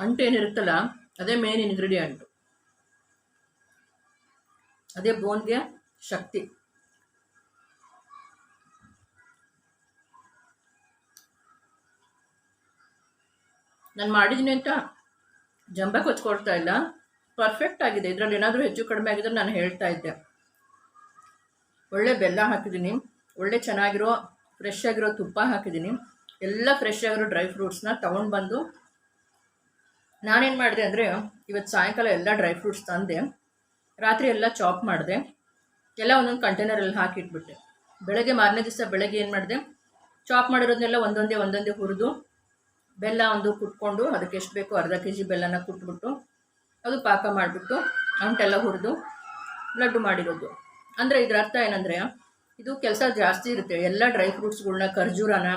ಅಂಟು ಏನಿರುತ್ತಲ್ಲ, ಅದೇ ಮೇನ್ ಇಂಗ್ರೀಡಿಯೆಂಟು ಅದೇ ಬೋನ್ಗೆ ಶಕ್ತಿ. ನಾನು ಮಾಡಿದ್ದೀನಿ ಅಂತ ಜಂಬ ಕೊಚ್ಕೊಳ್ತಾ ಇಲ್ಲ. ಪರ್ಫೆಕ್ಟ್ ಆಗಿದೆ. ಇದರಲ್ಲಿ ಏನಾದರೂ ಹೆಚ್ಚು ಕಡಿಮೆ ಆಗಿದ್ರೆ ನಾನು ಹೇಳ್ತಾ ಇದ್ದೆ. ಒಳ್ಳೆ ಬೆಲ್ಲ ಹಾಕಿದ್ದೀನಿ ಒಳ್ಳೆ ಚೆನ್ನಾಗಿರೋ ಫ್ರೆಶ್ ಆಗಿರೋ ತುಪ್ಪ ಹಾಕಿದ್ದೀನಿ ಎಲ್ಲ ಫ್ರೆಶ್ ಆಗಿರೋ ಡ್ರೈ ಫ್ರೂಟ್ಸ್ನ ತೊಗೊಂಡು ಬಂದು ನಾನೇನು ಮಾಡಿದೆ ಅಂದರೆ ಇವತ್ತು ಸಾಯಂಕಾಲ ಎಲ್ಲ ಡ್ರೈ ಫ್ರೂಟ್ಸ್ ತಂದೆ. ರಾತ್ರಿ ಎಲ್ಲ ಚಾಪ್ ಮಾಡಿದೆ. ಎಲ್ಲ ಒಂದೊಂದು ಕಂಟೈನರಲ್ಲಿ ಹಾಕಿಟ್ಬಿಟ್ಟೆ. ಬೆಳಗ್ಗೆ ಮಾರನೇ ದಿವಸ ಬೆಳಗ್ಗೆ ಏನು ಮಾಡಿದೆ? ಚಾಪ್ ಮಾಡಿರೋದನ್ನೆಲ್ಲ ಒಂದೊಂದೇ ಒಂದೊಂದೇ ಹುರಿದು ಬೆಲ್ಲ ಒಂದು ಕುಟ್ಕೊಂಡು ಅದಕ್ಕೆ ಎಷ್ಟು ಬೇಕೋ ಅರ್ಧ ಕೆ ಜಿ ಬೆಲ್ಲನ ಕುಟ್ಬಿಟ್ಟು ಅದು ಪಾಕ ಮಾಡಿಬಿಟ್ಟು ಅಂಟೆಲ್ಲ ಹುರಿದು ಲಡ್ಡು ಮಾಡಿರೋದು. ಅಂದರೆ ಇದರ ಅರ್ಥ ಏನಂದರೆ ಇದು ಕೆಲಸ ಜಾಸ್ತಿ ಇರುತ್ತೆ. ಎಲ್ಲ ಡ್ರೈ ಫ್ರೂಟ್ಸ್ಗಳ್ನ ಖರ್ಜೂರನ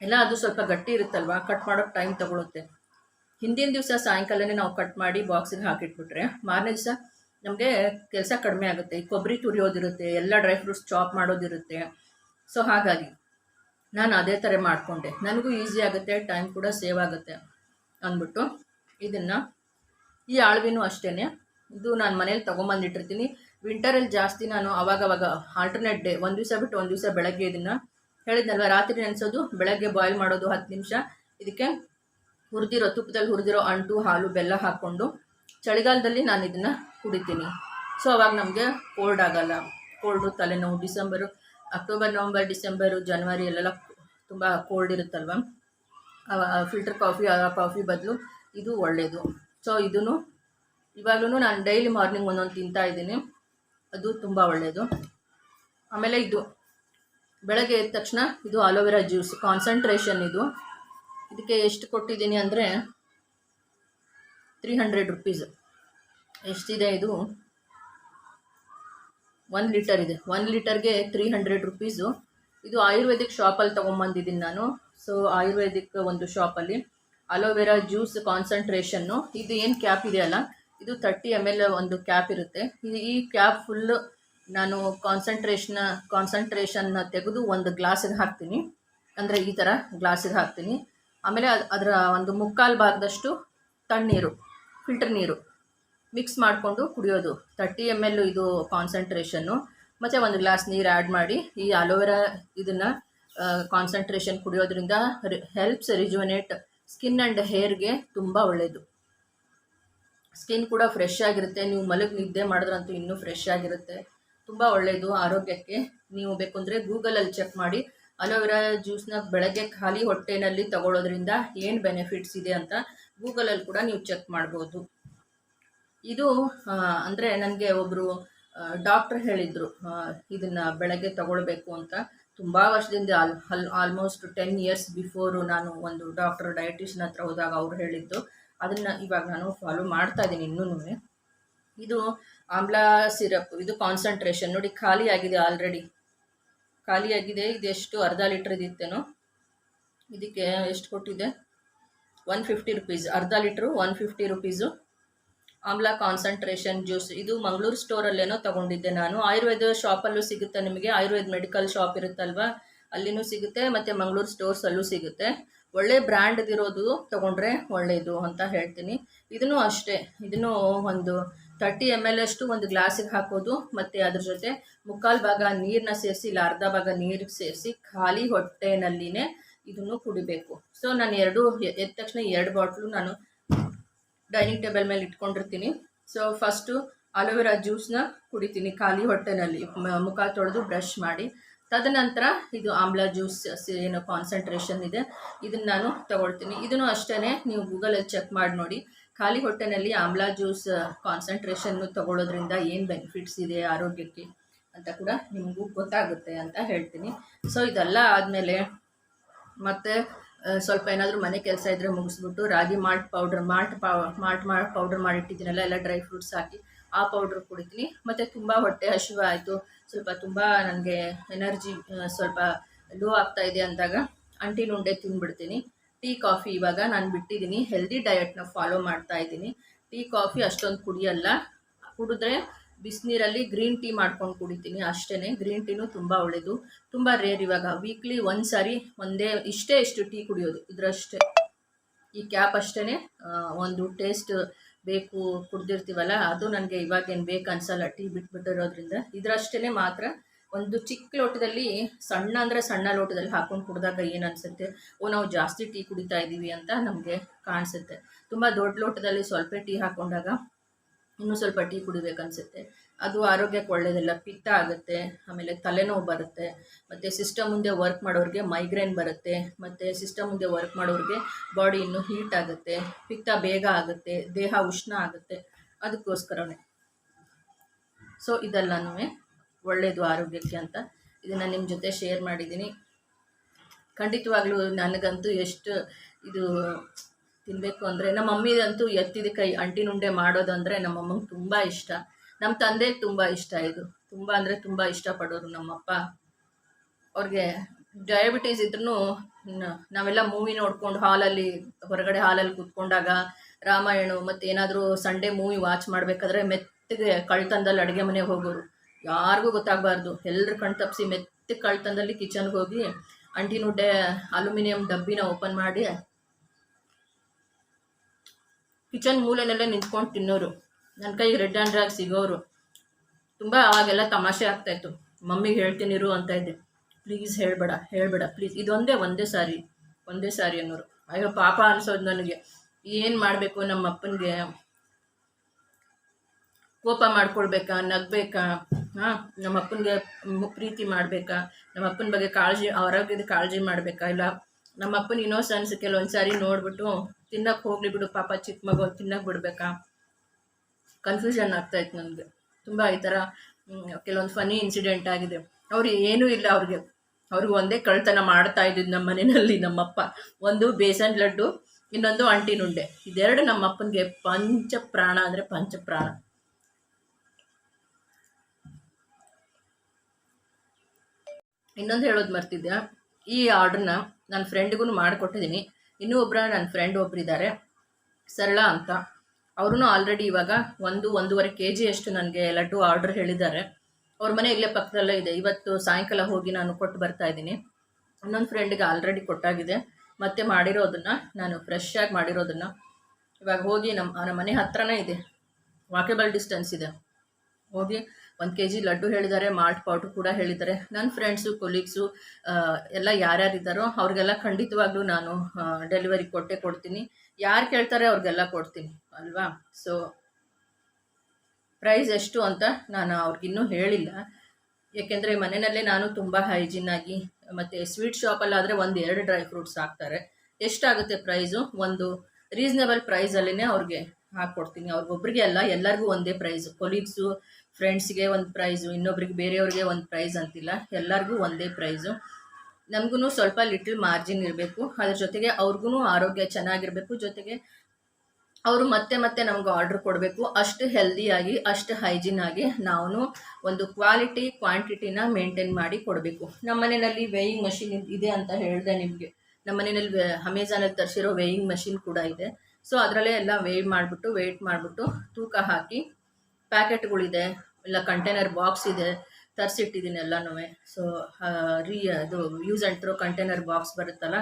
ಎಲ್ಲ ಅದು ಸ್ವಲ್ಪ ಗಟ್ಟಿ ಇರುತ್ತಲ್ವ? ಕಟ್ ಮಾಡೋಕ್ಕೆ ಟೈಮ್ ತಗೊಳುತ್ತೆ. ಹಿಂದಿನ ದಿವಸ ಸಾಯಂಕಾಲನೇ ನಾವು ಕಟ್ ಮಾಡಿ ಬಾಕ್ಸಿಗೆ ಹಾಕಿಟ್ಬಿಟ್ರೆ ಮಾರನೇ ದಿವಸ ನಮಗೆ ಕೆಲಸ ಕಡಿಮೆ ಆಗುತ್ತೆ. ಕೊಬ್ಬರಿ ತುರಿಯೋದಿರುತ್ತೆ, ಎಲ್ಲ ಡ್ರೈ ಫ್ರೂಟ್ಸ್ ಚಾಪ್ ಮಾಡೋದಿರುತ್ತೆ. ಸೊ ಹಾಗಾಗಿ ನಾನು ಅದೇ ಥರ ಮಾಡಿಕೊಂಡೆ. ನನಗೂ ಈಸಿ ಆಗುತ್ತೆ ಟೈಮ್ ಕೂಡ ಸೇವ್ ಆಗುತ್ತೆ ಅಂದ್ಬಿಟ್ಟು ಇದನ್ನು ಈ ಆಳ್ವಿನೂ ಅಷ್ಟೇ ಇದು ನಾನು ಮನೇಲಿ ತೊಗೊಂಬಂದಿಟ್ಟಿರ್ತೀನಿ ವಿಂಟರಲ್ಲಿ ಜಾಸ್ತಿ ನಾನು ಅವಾಗವಾಗ ಆಲ್ಟರ್ನೇಟ್ ಡೇ ಒಂದು ದಿವಸ ಬಿಟ್ಟು ಒಂದು ದಿವಸ ಬೆಳಗ್ಗೆ ಇದನ್ನು ಹೇಳಿದ್ನಲ್ವ? ರಾತ್ರಿ ನೆನೆಸೋದು, ಬೆಳಗ್ಗೆ ಬಾಯ್ಲ್ ಮಾಡೋದು ಹತ್ತು ನಿಮಿಷ. ಇದಕ್ಕೆ ಹುರಿದಿರೋ, ತುಪ್ಪದಲ್ಲಿ ಹುರಿದಿರೋ ಅಂಟು, ಹಾಲು, ಬೆಲ್ಲ ಹಾಕ್ಕೊಂಡು ಚಳಿಗಾಲದಲ್ಲಿ ನಾನು ಇದನ್ನು ಕುಡಿತೀನಿ. ಸೊ ಅವಾಗ ನಮಗೆ ಕೋಲ್ಡ್ ಆಗೋಲ್ಲ. ಕೋಲ್ಡು ತಲೆನೋವು ಡಿಸೆಂಬರು ಅಕ್ಟೋಬರ್, ನವಂಬರ್, ಡಿಸೆಂಬರು, ಜನವರಿ ಅಲ್ಲೆಲ್ಲ ತುಂಬ ಕೋಲ್ಡ್ ಇರುತ್ತಲ್ವ? ಫಿಲ್ಟರ್ ಕಾಫಿ ಆ ಕಾಫಿ ಬದಲು ಇದು ಒಳ್ಳೆಯದು ಸೊ ಇದೂ ಇವಾಗಲೂ ನಾನು ಡೈಲಿ ಮಾರ್ನಿಂಗ್ ಒಂದೊಂದು ತಿಂತಾ ಇದ್ದೀನಿ. ಅದು ತುಂಬ ಒಳ್ಳೆಯದು ಆಮೇಲೆ ಇದು ಬೆಳಗ್ಗೆ ಎದ್ದ ತಕ್ಷಣ ಇದು ಅಲೋವೆರಾ ಜ್ಯೂಸ್ ಕಾನ್ಸಂಟ್ರೇಷನ್ ಇದು. ಇದಕ್ಕೆ ಎಷ್ಟು ಕೊಟ್ಟಿದ್ದೀನಿ ಅಂದರೆ ತ್ರೀ ಹಂಡ್ರೆಡ್ ರುಪೀಸ್ ಎಷ್ಟಿದೆ ಇದು? ಒನ್ ಲೀಟರ್ ಇದೆ. ಒನ್ ಲೀಟರ್ಗೆ ತ್ರೀ ಹಂಡ್ರೆಡ್ ರುಪೀಸು ಇದು ಆಯುರ್ವೇದಿಕ್ ಶಾಪಲ್ಲಿ ತೊಗೊಂಬಂದಿದ್ದೀನಿ ನಾನು. ಸೊ ಆಯುರ್ವೇದಿಕ್ ಒಂದು ಶಾಪಲ್ಲಿ ಅಲೋವೆರಾ ಜ್ಯೂಸ್ ಕಾನ್ಸಂಟ್ರೇಷನ್ನು ಇದು ಏನು ಕ್ಯಾಪ್ ಇದೆಯಲ್ಲ ಇದು ತರ್ಟಿ ಎಂ ಎಲ್ ಒಂದು ಕ್ಯಾಪ್ ಇರುತ್ತೆ. ಈ ಕ್ಯಾಪ್ ಫುಲ್ಲು ನಾನು ಕಾನ್ಸಂಟ್ರೇಷನ್ ಕಾನ್ಸಂಟ್ರೇಷನ್ನ ತೆಗೆದು ಒಂದು ಗ್ಲಾಸಿಗೆ ಹಾಕ್ತೀನಿ. ಅಂದರೆ ಈ ಥರ ಗ್ಲಾಸಿಗೆ ಹಾಕ್ತೀನಿ. ಆಮೇಲೆ ಅದು, ಅದರ ಒಂದು ಮುಕ್ಕಾಲು ಭಾಗದಷ್ಟು ತಣ್ಣೀರು ಫಿಲ್ಟರ್ ನೀರು. ಮಿಕ್ಸ್ ಮಾಡಿಕೊಂಡು ಕುಡಿಯೋದು. ತರ್ಟಿ ಎಂ ಎಲ್ ಇದು ಕಾನ್ಸಂಟ್ರೇಷನ್ನು ಮತ್ತು ಒಂದು ಗ್ಲಾಸ್ ನೀರು ಆ್ಯಡ್ ಮಾಡಿ ಈ ಅಲೋವೆರಾ ಇದನ್ನು ಕಾನ್ಸಂಟ್ರೇಷನ್ ಕುಡಿಯೋದ್ರಿಂದ ಹೆಲ್ಪ್ಸ್ ರಿಜುವನೇಟ್ ಸ್ಕಿನ್ ಆ್ಯಂಡ್ ಹೇರ್ಗೆ ತುಂಬ ಒಳ್ಳೆಯದು ಸ್ಕಿನ್ ಕೂಡ ಫ್ರೆಶ್ ಆಗಿರುತ್ತೆ. ನೀವು ಮಲಗಿ ನಿದ್ದೆ ಮಾಡಿದ್ರಂತೂ ಇನ್ನೂ ಫ್ರೆಶ್ ಆಗಿರುತ್ತೆ. ತುಂಬ ಒಳ್ಳೆಯದು ಆರೋಗ್ಯಕ್ಕೆ. ನೀವು ಬೇಕು ಅಂದರೆ ಗೂಗಲಲ್ಲಿ ಚೆಕ್ ಮಾಡಿ. ಅಲೋವೆರಾ ಜ್ಯೂಸ್ನ ಬೆಳಗ್ಗೆ ಖಾಲಿ ಹೊಟ್ಟೆನಲ್ಲಿ ತಗೊಳ್ಳೋದ್ರಿಂದ ಏನು ಬೆನಿಫಿಟ್ಸ್ ಇದೆ ಅಂತ ಗೂಗಲಲ್ಲಿ ಕೂಡ ನೀವು ಚೆಕ್ ಮಾಡ್ಬೋದು. ಇದು ಅಂದರೆ ನನಗೆ ಒಬ್ಬರು ಡಾಕ್ಟ್ರ್ ಹೇಳಿದರು ಇದನ್ನು ಬೆಳಗ್ಗೆ ತಗೊಳ್ಬೇಕು ಅಂತ. ತುಂಬ ವರ್ಷದಿಂದ ಆಲ್ ಹಲ್ ಆಲ್ಮೋಸ್ಟ್ ಟೆನ್ ಇಯರ್ಸ್ ಬಿಫೋರು ನಾನು ಒಂದು ಡಾಕ್ಟರ್ ಡಯಟಿಷನ್ ಹತ್ರ ಹೋದಾಗ ಅವ್ರು ಹೇಳಿದ್ದು. ಅದನ್ನು ಇವಾಗ ನಾನು ಫಾಲೋ ಮಾಡ್ತಾ ಇದ್ದೀನಿ ಇನ್ನೂ ಇದು ಆಮ್ಲ ಸಿರಪ್ ಇದು ಕಾನ್ಸಂಟ್ರೇಷನ್ ನೋಡಿ, ಖಾಲಿ ಆಗಿದೆ ಆಲ್ರೆಡಿ ಖಾಲಿಯಾಗಿದೆ ಇದೆಷ್ಟು ಅರ್ಧ ಲೀಟರ್ ಇದ್ದೇನು ಇದಕ್ಕೆ ಎಷ್ಟು ಕೊಟ್ಟಿದೆ? ಒನ್ ಫಿಫ್ಟಿ ರುಪೀಸ್ ಅರ್ಧ ಲೀಟ್ರು ಒನ್ ಫಿಫ್ಟಿ ರುಪೀಸು ಆಮ್ಲ ಕಾನ್ಸಂಟ್ರೇಷನ್ ಜ್ಯೂಸ್. ಇದು ಮಂಗಳೂರು ಸ್ಟೋರಲ್ಲೇನೋ ತೊಗೊಂಡಿದ್ದೆ ನಾನು. ಆಯುರ್ವೇದ ಶಾಪಲ್ಲೂ ಸಿಗುತ್ತೆ ನಿಮಗೆ. ಆಯುರ್ವೇದ ಮೆಡಿಕಲ್ ಶಾಪ್ ಇರುತ್ತಲ್ವಾ? ಅಲ್ಲಿನೂ ಸಿಗುತ್ತೆ, ಮತ್ತು ಮಂಗಳೂರು ಸ್ಟೋರ್ಸಲ್ಲೂ ಸಿಗುತ್ತೆ. ಒಳ್ಳೆ ಬ್ರ್ಯಾಂಡ್ದಿರೋದು ತೊಗೊಂಡ್ರೆ ಒಳ್ಳೆಯದು ಅಂತ ಹೇಳ್ತೀನಿ. ಇದನ್ನು ಅಷ್ಟೇ. ಇದನ್ನು ಒಂದು ತರ್ಟಿ ಎಂ ಎಲ್ ಅಷ್ಟು ಒಂದು ಗ್ಲಾಸಿಗೆ ಹಾಕೋದು, ಮತ್ತು ಅದ್ರ ಜೊತೆ ಮುಕ್ಕಾಲು ಭಾಗ ನೀರನ್ನ ಸೇರಿಸಿ, ಇಲ್ಲ ಅರ್ಧ ಭಾಗ ನೀರಿಗೆ ಸೇರಿಸಿ, ಖಾಲಿ ಹೊಟ್ಟೆನಲ್ಲಿನೇ ಇದನ್ನು ಕುಡಿಬೇಕು. ಸೊ, ನಾನು ಎರಡು ಎದ್ದ ತಕ್ಷಣ ಎರಡು ಬಾಟ್ಲು ನಾನು ಡೈನಿಂಗ್ ಟೇಬಲ್ ಮೇಲೆ ಇಟ್ಕೊಂಡಿರ್ತೀನಿ. ಸೊ ಫಸ್ಟು ಅಲೋವೆರಾ ಜ್ಯೂಸ್ನ ಕುಡಿತೀನಿ ಖಾಲಿ ಹೊಟ್ಟೆನಲ್ಲಿ. ಮುಖ ತೊಳೆದು ಬ್ರಷ್ ಮಾಡಿ. ತದನಂತರ ಇದು ಆಮ್ಲ ಜ್ಯೂಸ್ ಏನು ಕಾನ್ಸಂಟ್ರೇಷನ್ ಇದೆ. ಇದನ್ನು ನಾನು ತಗೊಳ್ತೀನಿ. ಇದನ್ನು ಅಷ್ಟೇ ನೀವು ಗೂಗಲಲ್ಲಿ ಚೆಕ್ ಮಾಡಿ ನೋಡಿ. ಖಾಲಿ ಹೊಟ್ಟೆನಲ್ಲಿ ಆಮ್ಲ ಜ್ಯೂಸ್ ಕಾನ್ಸಂಟ್ರೇಷನ್ನು ತಗೊಳ್ಳೋದ್ರಿಂದ ಏನು ಬೆನಿಫಿಟ್ಸ್ ಇದೆ ಆರೋಗ್ಯಕ್ಕೆ ಅಂತ ಕೂಡ ನಿಮಗೂ ಗೊತ್ತಾಗುತ್ತೆ ಅಂತ ಹೇಳ್ತೀನಿ. ಸೊ ಇದೆಲ್ಲ ಆದಮೇಲೆ ಮತ್ತು ಸ್ವಲ್ಪ ಏನಾದರೂ ಮನೆ ಕೆಲಸ ಇದ್ದರೆ ಮುಗಿಸ್ಬಿಟ್ಟು ರಾಗಿ ಮಾಲ್ಟ್ ಪೌಡ್ರ್ ಮಾಲ್ಟ್ ಪಾ ಮಾಲ್ಟ್ ಮಾಡಿ ಪೌಡ್ರ್ ಮಾಡಿಟ್ಟಿದ್ದೀನಲ್ಲ, ಎಲ್ಲ ಡ್ರೈ ಫ್ರೂಟ್ಸ್ ಹಾಕಿ ಆ ಪೌಡ್ರ್ ಕುಡಿತೀನಿ. ಮತ್ತು ತುಂಬ ಹೊಟ್ಟೆ ಹಸಿವು ಆಯಿತು. ಸ್ವಲ್ಪ ತುಂಬ ನನಗೆ ಎನರ್ಜಿ ಸ್ವಲ್ಪ ಲೋ ಆಗ್ತಾ ಇದೆ ಅಂದಾಗ ಅಂಟಿನುಂಡೆ ತಿಂದ್ಬಿಡ್ತೀನಿ ಟೀ ಕಾಫಿ ಇವಾಗ ನಾನು ಬಿಟ್ಟಿದ್ದೀನಿ. ಹೆಲ್ದಿ ಡಯಟ್ನ ಫಾಲೋ ಮಾಡ್ತಾ ಇದ್ದೀನಿ. ಟೀ ಕಾಫಿ ಅಷ್ಟೊಂದು ಕುಡಿಯಲ್ಲ. ಕುಡಿದ್ರೆ ಬಿಸಿನೀರಲ್ಲಿ ಗ್ರೀನ್ ಟೀ ಮಾಡ್ಕೊಂಡು ಕುಡಿತೀನಿ ಅಷ್ಟೇ ಗ್ರೀನ್ ಟೀನೂ ತುಂಬ ಒಳ್ಳೆಯದು ತುಂಬ ರೇರ್ ಇವಾಗ. ವೀಕ್ಲಿ ಒಂದು ಸಾರಿ ಒಂದೇ, ಇಷ್ಟೇ ಇಷ್ಟು ಟೀ ಕುಡಿಯೋದು. ಇದರಷ್ಟೇ. ಈ ಕ್ಯಾಪ್ ಅಷ್ಟೇ ಒಂದು ಟೇಸ್ಟ್ ಬೇಕು ಕುಡ್ದಿರ್ತೀವಲ್ಲ, ಅದು ನನಗೆ ಇವಾಗೇನು ಬೇಕು ಅನ್ಸಲ್ಲ ಟೀ ಬಿಟ್ಬಿಟ್ಟಿರೋದ್ರಿಂದ. ಇದರಷ್ಟೇ ಮಾತ್ರ. ಒಂದು ಚಿಕ್ಕ ಲೋಟದಲ್ಲಿ, ಸಣ್ಣ ಅಂದರೆ ಸಣ್ಣ ಲೋಟದಲ್ಲಿ ಹಾಕೊಂಡು ಕುಡಿದಾಗ ಏನು ಅನಿಸುತ್ತೆ? ಓ, ನಾವು ಜಾಸ್ತಿ ಟೀ ಕುಡಿತಾ ಇದ್ದೀವಿ ಅಂತ ನಮಗೆ ಕಾಣಿಸುತ್ತೆ. ತುಂಬ ದೊಡ್ಡ ಲೋಟದಲ್ಲಿ ಸ್ವಲ್ಪ ಟೀ ಹಾಕ್ಕೊಂಡಾಗ ಇನ್ನೂ ಸ್ವಲ್ಪ ಟೀ ಕುಡಿಬೇಕನ್ಸುತ್ತೆ. ಅದು ಆರೋಗ್ಯಕ್ಕೆ ಒಳ್ಳೆಯದಲ್ಲ ಪಿತ್ತ ಆಗುತ್ತೆ, ಆಮೇಲೆ ತಲೆನೋವು ಬರುತ್ತೆ, ಮತ್ತು ಸಿಸ್ಟಮ್ ಮುಂದೆ ವರ್ಕ್ ಮಾಡೋರಿಗೆ ಮೈಗ್ರೇನ್ ಬರುತ್ತೆ, ಮತ್ತು ಸಿಸ್ಟಮ್ ಮುಂದೆ ವರ್ಕ್ ಮಾಡೋರಿಗೆ ಬಾಡಿ ಇನ್ನೂ ಹೀಟ್ ಆಗುತ್ತೆ, ಪಿತ್ತ ಬೇಗ ಆಗುತ್ತೆ, ದೇಹ ಉಷ್ಣ ಆಗುತ್ತೆ. ಅದಕ್ಕೋಸ್ಕರವೇ ಸೊ ಇದೆಲ್ಲನೂ ಒಳ್ಳೆಯದು ಆರೋಗ್ಯಕ್ಕೆ ಅಂತ ಇದನ್ನು ನಿಮ್ಮ ಜೊತೆ ಶೇರ್ ಮಾಡಿದ್ದೀನಿ. ಖಂಡಿತವಾಗ್ಲೂ ನನಗಂತೂ ಎಷ್ಟು ಇದು ತಿನ್ನಬೇಕು ಅಂದರೆ ನಮ್ಮ ಮಮ್ಮಿದಂತೂ ಎತ್ತಿದ ಕೈ ಅಂಟಿನುಂಡೆ ಮಾಡೋದಂದರೆ ನಮ್ಮ ಅಮ್ಮಂಗೆ ತುಂಬ ಇಷ್ಟ. ನಮ್ಮ ತಂದೆ ತುಂಬ ಇಷ್ಟ ಇದು. ತುಂಬ ಅಂದರೆ ತುಂಬ ಇಷ್ಟಪಡೋರು ನಮ್ಮಪ್ಪ ಅವ್ರಿಗೆ ಡಯಾಬಿಟೀಸ್ ಇದ್ರೂ ನಾವೆಲ್ಲ ಮೂವಿ ನೋಡ್ಕೊಂಡು ಹಾಲಲ್ಲಿ ಹೊರಗಡೆ ಹಾಲಲ್ಲಿ ಕೂತ್ಕೊಂಡಾಗ ರಾಮಾಯಣ ಮತ್ತು ಏನಾದರೂ ಸಂಡೇ ಮೂವಿ ವಾಚ್ ಮಾಡಬೇಕಾದ್ರೆ ಮೆತ್ತಗೆ ಕಳ್ತನದಲ್ಲಿ ಅಡುಗೆ ಮನೆಗೆ ಹೋಗೋರು. ಯಾರಿಗೂ ಗೊತ್ತಾಗಬಾರ್ದು. ಎಲ್ಲರೂ ಕಣ್ ತಪ್ಪಿಸಿ ಮೆತ್ತಿಗೆ ಕಳ್ತನದಲ್ಲಿ ಕಿಚನ್ಗೆ ಹೋಗಿ ಅಂಟಿನುಡ್ಡೆ ಅಲ್ಯೂಮಿನಿಯಂ ಡಬ್ಬಿನ ಓಪನ್ ಮಾಡಿ ಕಿಚನ್ ಮೂಲೆಯಲ್ಲೇ ನಿಂತ್ಕೊಂಡು ತಿನ್ನೋರು. ನನ್ನ ಕೈಗೆ ರೆಡ್ ಹ್ಯಾಂಡ್ರಾಗಿ ಸಿಗೋರು. ತುಂಬ ಅವಾಗೆಲ್ಲ ತಮಾಷೆ ಆಗ್ತಾಯಿತ್ತು ಮಮ್ಮಿಗೆ ಹೇಳ್ತೀನಿರು ಅಂತ ಇದ್ದೆ. ಪ್ಲೀಸ್ ಹೇಳಬೇಡ ಹೇಳಬೇಡ, ಪ್ಲೀಸ್. ಇದೊಂದೇ ಒಂದೇ ಸಾರಿ ಒಂದೇ ಸಾರಿ ಅನ್ನೋರು. ಅಯ್ಯೋ, ಪಾಪ ಅನಿಸೋದು ನನಗೆ. ಏನು ಮಾಡಬೇಕು ನಮ್ಮ ಅಪ್ಪನಿಗೆ? ಕೋಪ ಮಾಡ್ಕೊಳ್ಬೇಕಾ? ನಗಬೇಕಾ? ಹಾಂ ನಮ್ಮ ಅಪ್ಪನಿಗೆ ಪ್ರೀತಿ ಮಾಡಬೇಕಾ? ನಮ್ಮ ಅಪ್ಪನ ಬಗ್ಗೆ ಕಾಳಜಿ ಆರೋಗ್ಯದ ಕಾಳಜಿ ಮಾಡಬೇಕಾ? ಇಲ್ಲ ನಮ್ಮ ಅಪ್ಪನ ಇನ್ನೋಸೆನ್ಸ್ ಕೆಲವೊಂದು ಸಾರಿ ನೋಡಿಬಿಟ್ಟು ತಿನ್ನಕ್ಕೆ ಹೋಗ್ಲಿ ಬಿಡು ಪಾಪ ಚಿಕ್ಕ ಮಗು ತಿನ್ನಕ್ಕೆ ಬಿಡ್ಬೇಕಾ? ಕನ್ಫ್ಯೂಷನ್ ಆಗ್ತಾಯಿತ್ತು ನನಗೆ. ತುಂಬ ಈ ಥರ ಕೆಲವೊಂದು ಫನಿ ಇನ್ಸಿಡೆಂಟ್ ಆಗಿದೆ. ಅವ್ರು ಏನೂ ಇಲ್ಲ ಅವ್ರಿಗೆ. ಅವ್ರಿಗೆ ಒಂದೇ ಕಳ್ತನ ಮಾಡ್ತಾ ಇದ್ದಿದ್ದು ನಮ್ಮ ಮನೆಯಲ್ಲಿ ನಮ್ಮಪ್ಪ. ಒಂದು ಬೇಸನ್ ಲಡ್ಡು, ಇನ್ನೊಂದು ಅಂಟಿನುಂಡೆ ಇದೆರಡು ನಮ್ಮ ಅಪ್ಪನಿಗೆ ಪಂಚ ಪ್ರಾಣ ಅಂದರೆ ಪಂಚ ಪ್ರಾಣ. ಇನ್ನೊಂದು ಹೇಳೋದು ಮರ್ತಿದ್ದೆ ಈ ಆರ್ಡ್ರನ್ನ ನನ್ನ ಫ್ರೆಂಡ್ಗೂ ಮಾಡಿಕೊಟ್ಟಿದ್ದೀನಿ ಇನ್ನೂ ಒಬ್ಬರ ನನ್ನ ಫ್ರೆಂಡ್ ಒಬ್ಬರಿದ್ದಾರೆ ಸರಳ ಅಂತ. ಅವ್ರೂ ಆಲ್ರೆಡಿ ಇವಾಗ ಒಂದು, ಒಂದೂವರೆ ಕೆ ಜಿಯಷ್ಟು ನನಗೆ ಲಡ್ಡು ಆರ್ಡ್ರ್ ಹೇಳಿದ್ದಾರೆ. ಅವ್ರ ಮನೆ ಇಲ್ಲೇ ಪಕ್ಕದಲ್ಲೇ ಇದೆ. ಇವತ್ತು ಸಾಯಂಕಾಲ ಹೋಗಿ ನಾನು ಕೊಟ್ಟು ಬರ್ತಾ ಇದ್ದೀನಿ. ಇನ್ನೊಂದು ಫ್ರೆಂಡಿಗೆ ಆಲ್ರೆಡಿ ಕೊಟ್ಟಾಗಿದೆ. ಮತ್ತೆ ಮಾಡಿರೋದನ್ನು, ನಾನು ಫ್ರೆಶ್ ಆಗಿ ಮಾಡಿರೋದನ್ನು. ಇವಾಗ ಹೋಗಿ ನಮ್ಮ ನಮ್ಮ ಮನೆ ಹತ್ರನೇ ಇದೆ. ವಾಕೇಬಲ್ ಡಿಸ್ಟೆನ್ಸ್ ಇದೆ. ಹೋಗಿ ಒಂದು ಕೆ ಜಿ ಲಡ್ಡು ಹೇಳಿದ್ದಾರೆ, ಮಾಲ್ಟ್ ಪೌಡ್ರ್ ಕೂಡ ಹೇಳಿದ್ದಾರೆ. ನನ್ನ ಫ್ರೆಂಡ್ಸು ಕೊಲೀಗ್ಸು ಎಲ್ಲ ಯಾರ್ಯಾರಿದ್ದಾರೋ ಅವ್ರಿಗೆಲ್ಲ ಖಂಡಿತವಾಗ್ಲೂ ನಾನು ಡೆಲಿವರಿ ಕೊಟ್ಟೆ ಕೊಡ್ತೀನಿ. ಯಾರು ಕೇಳ್ತಾರೆ ಅವ್ರಿಗೆಲ್ಲ ಕೊಡ್ತೀನಿ, ಅಲ್ವಾ? ಸೊ ಪ್ರೈಸ್ ಎಷ್ಟು ಅಂತ ನಾನು ಅವ್ರಿಗಿನ್ನೂ ಹೇಳಿಲ್ಲ. ಏಕೆಂದರೆ ಮನೆಯಲ್ಲೇ ನಾನು ತುಂಬ ಹೈಜಿನ್ನಾಗಿ ಮತ್ತು ಸ್ವೀಟ್ ಶಾಪಲ್ಲಾದರೆ ಒಂದು ಎರಡು ಡ್ರೈ ಫ್ರೂಟ್ಸ್ ಹಾಕ್ತಾರೆ. ಎಷ್ಟಾಗುತ್ತೆ ಪ್ರೈಸು ಒಂದು ರೀಸ್ನೇಬಲ್ ಪ್ರೈಸಲ್ಲೇ ಅವ್ರಿಗೆ ಹಾಕ್ಕೊಡ್ತೀನಿ ಅವ್ರಿಗೊಬ್ರಿಗೆ ಅಲ್ಲ, ಎಲ್ಲರಿಗೂ ಒಂದೇ ಪ್ರೈಸು ಕೊಲೀಗ್ಸು ಫ್ರೆಂಡ್ಸ್ಗೆ ಒಂದು ಪ್ರೈಸು ಇನ್ನೊಬ್ರಿಗೆ ಬೇರೆಯವ್ರಿಗೆ ಒಂದು ಪ್ರೈಸ್ ಅಂತಿಲ್ಲ. ಎಲ್ಲರಿಗೂ ಒಂದೇ ಪ್ರೈಸು ನಮಗೂ ಸ್ವಲ್ಪ ಲಿಟಲ್ ಮಾರ್ಜಿನ್ ಇರಬೇಕು. ಅದ್ರ ಜೊತೆಗೆ ಅವ್ರಿಗೂ ಆರೋಗ್ಯ ಚೆನ್ನಾಗಿರಬೇಕು. ಜೊತೆಗೆ ಅವರು ಮತ್ತೆ ಮತ್ತೆ ನಮ್ಗೆ ಆರ್ಡ್ರ್ ಕೊಡಬೇಕು. ಅಷ್ಟು ಹೆಲ್ದಿಯಾಗಿ ಅಷ್ಟು ಹೈಜಿನ್ ಆಗಿ ನಾವು ಒಂದು ಕ್ವಾಲಿಟಿ ಕ್ವಾಂಟಿಟಿನ ಮೇಂಟೈನ್ ಮಾಡಿ ಕೊಡಬೇಕು. ನಮ್ಮ ಮನೆಯಲ್ಲಿ ವೇಯಿಂಗ್ ಮಷಿನ್ ಇದೆ ಅಂತ ಹೇಳಿದೆ ನಿಮಗೆ. ನಮ್ಮ ಮನೆಯಲ್ಲಿ ಅಮೆಝಾನಲ್ಲಿ ತರಿಸಿರೋ ವೇಯಿಂಗ್ ಮಷಿನ್ ಕೂಡ ಇದೆ. ಸೊ ಅದರಲ್ಲೇ ಎಲ್ಲ ವೇಯ್ ಮಾಡಿಬಿಟ್ಟು ವೇಟ್ ಮಾಡಿಬಿಟ್ಟು ತೂಕ ಹಾಕಿ ಪ್ಯಾಕೆಟ್ಗಳಿದೆ, ಇಲ್ಲ ಕಂಟೈನರ್ ಬಾಕ್ಸ್ ಇದೆ ತರಿಸಿಟ್ಟಿದ್ದೀನಿ ಎಲ್ಲನೂ ಸೊ ರೀ, ಅದು use and throw container box ಬರುತ್ತಲ್ಲ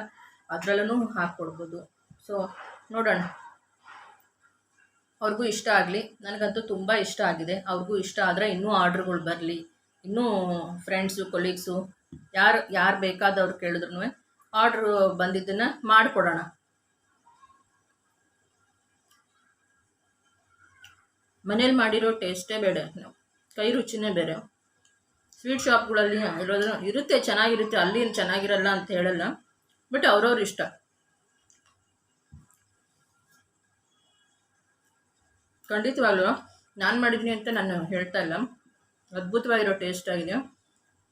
ಅದರಲ್ಲೂ ಹಾಕ್ಕೊಡ್ಬೋದು. ಸೊ ನೋಡೋಣ. ಅವ್ರಿಗೂ ಇಷ್ಟ ಆಗಲಿ. ನನಗಂತೂ ತುಂಬ ಇಷ್ಟ ಆಗಿದೆ. ಅವ್ರಿಗೂ ಇಷ್ಟ ಆದರೆ ಇನ್ನೂ ಆರ್ಡ್ರ್ಗಳು ಬರಲಿ. ಇನ್ನೂ ಫ್ರೆಂಡ್ಸು ಕೊಲೀಗ್ಸು ಯಾರು ಯಾರು ಬೇಕಾದವ್ರು ಕೇಳಿದ್ರು ಆರ್ಡ್ರು ಬಂದಿದ್ದನ್ನು ಮಾಡಿಕೊಡೋಣ. ಮನೇಲಿ ಮಾಡಿರೋ ಟೇಸ್ಟೇ ಬೇಡ ಕೈ ರುಚಿನೇ ಬೇರೆ. ಸ್ವೀಟ್ ಶಾಪ್ಗಳಲ್ಲಿ ಇರೋದು ಇರುತ್ತೆ, ಚೆನ್ನಾಗಿರುತ್ತೆ, ಅಲ್ಲಿ ಚೆನ್ನಾಗಿರಲ್ಲ ಅಂತ ಹೇಳಲ್ಲ, ಬಟ್ ಅವ್ರವ್ರ ಇಷ್ಟ. ಖಂಡಿತವಾಗ್ಲೂ ನಾನು ಮಾಡಿದ್ದೀನಿ ಅಂತ ನಾನು ಹೇಳ್ತಾ ಇಲ್ಲ. ಅದ್ಭುತವಾಗಿರೋ ಟೇಸ್ಟ್ ಆಗಿದೆ.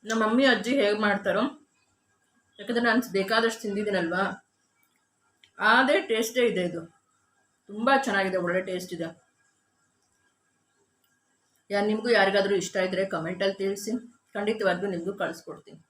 ನಮ್ಮ ಮಮ್ಮಿ, ಅಜ್ಜಿ ಹೇಗೆ ಮಾಡ್ತಾರೋ, ಯಾಕಂದರೆ ನಾನು ಬೇಕಾದಷ್ಟು ತಿಂದಿದ್ದೀನಲ್ವಾ, ಅದೇ ಟೇಸ್ಟೇ ಇದೆ ಇದು. ತುಂಬ ಚೆನ್ನಾಗಿದೆ ಒಳ್ಳೆ ಟೇಸ್ಟ್ ಇದೆ. ಯಾ ನಿಮಗೂ ಯಾರಿಗಾದರೂ ಇಷ್ಟ ಇದ್ದರೆ ಕಮೆಂಟಲ್ಲಿ ತಿಳಿಸಿ. ಖಂಡಿತವಾಗ್ಲೂ ನಿಮಗೂ ಕಳಿಸ್ಕೊಡ್ತೀನಿ.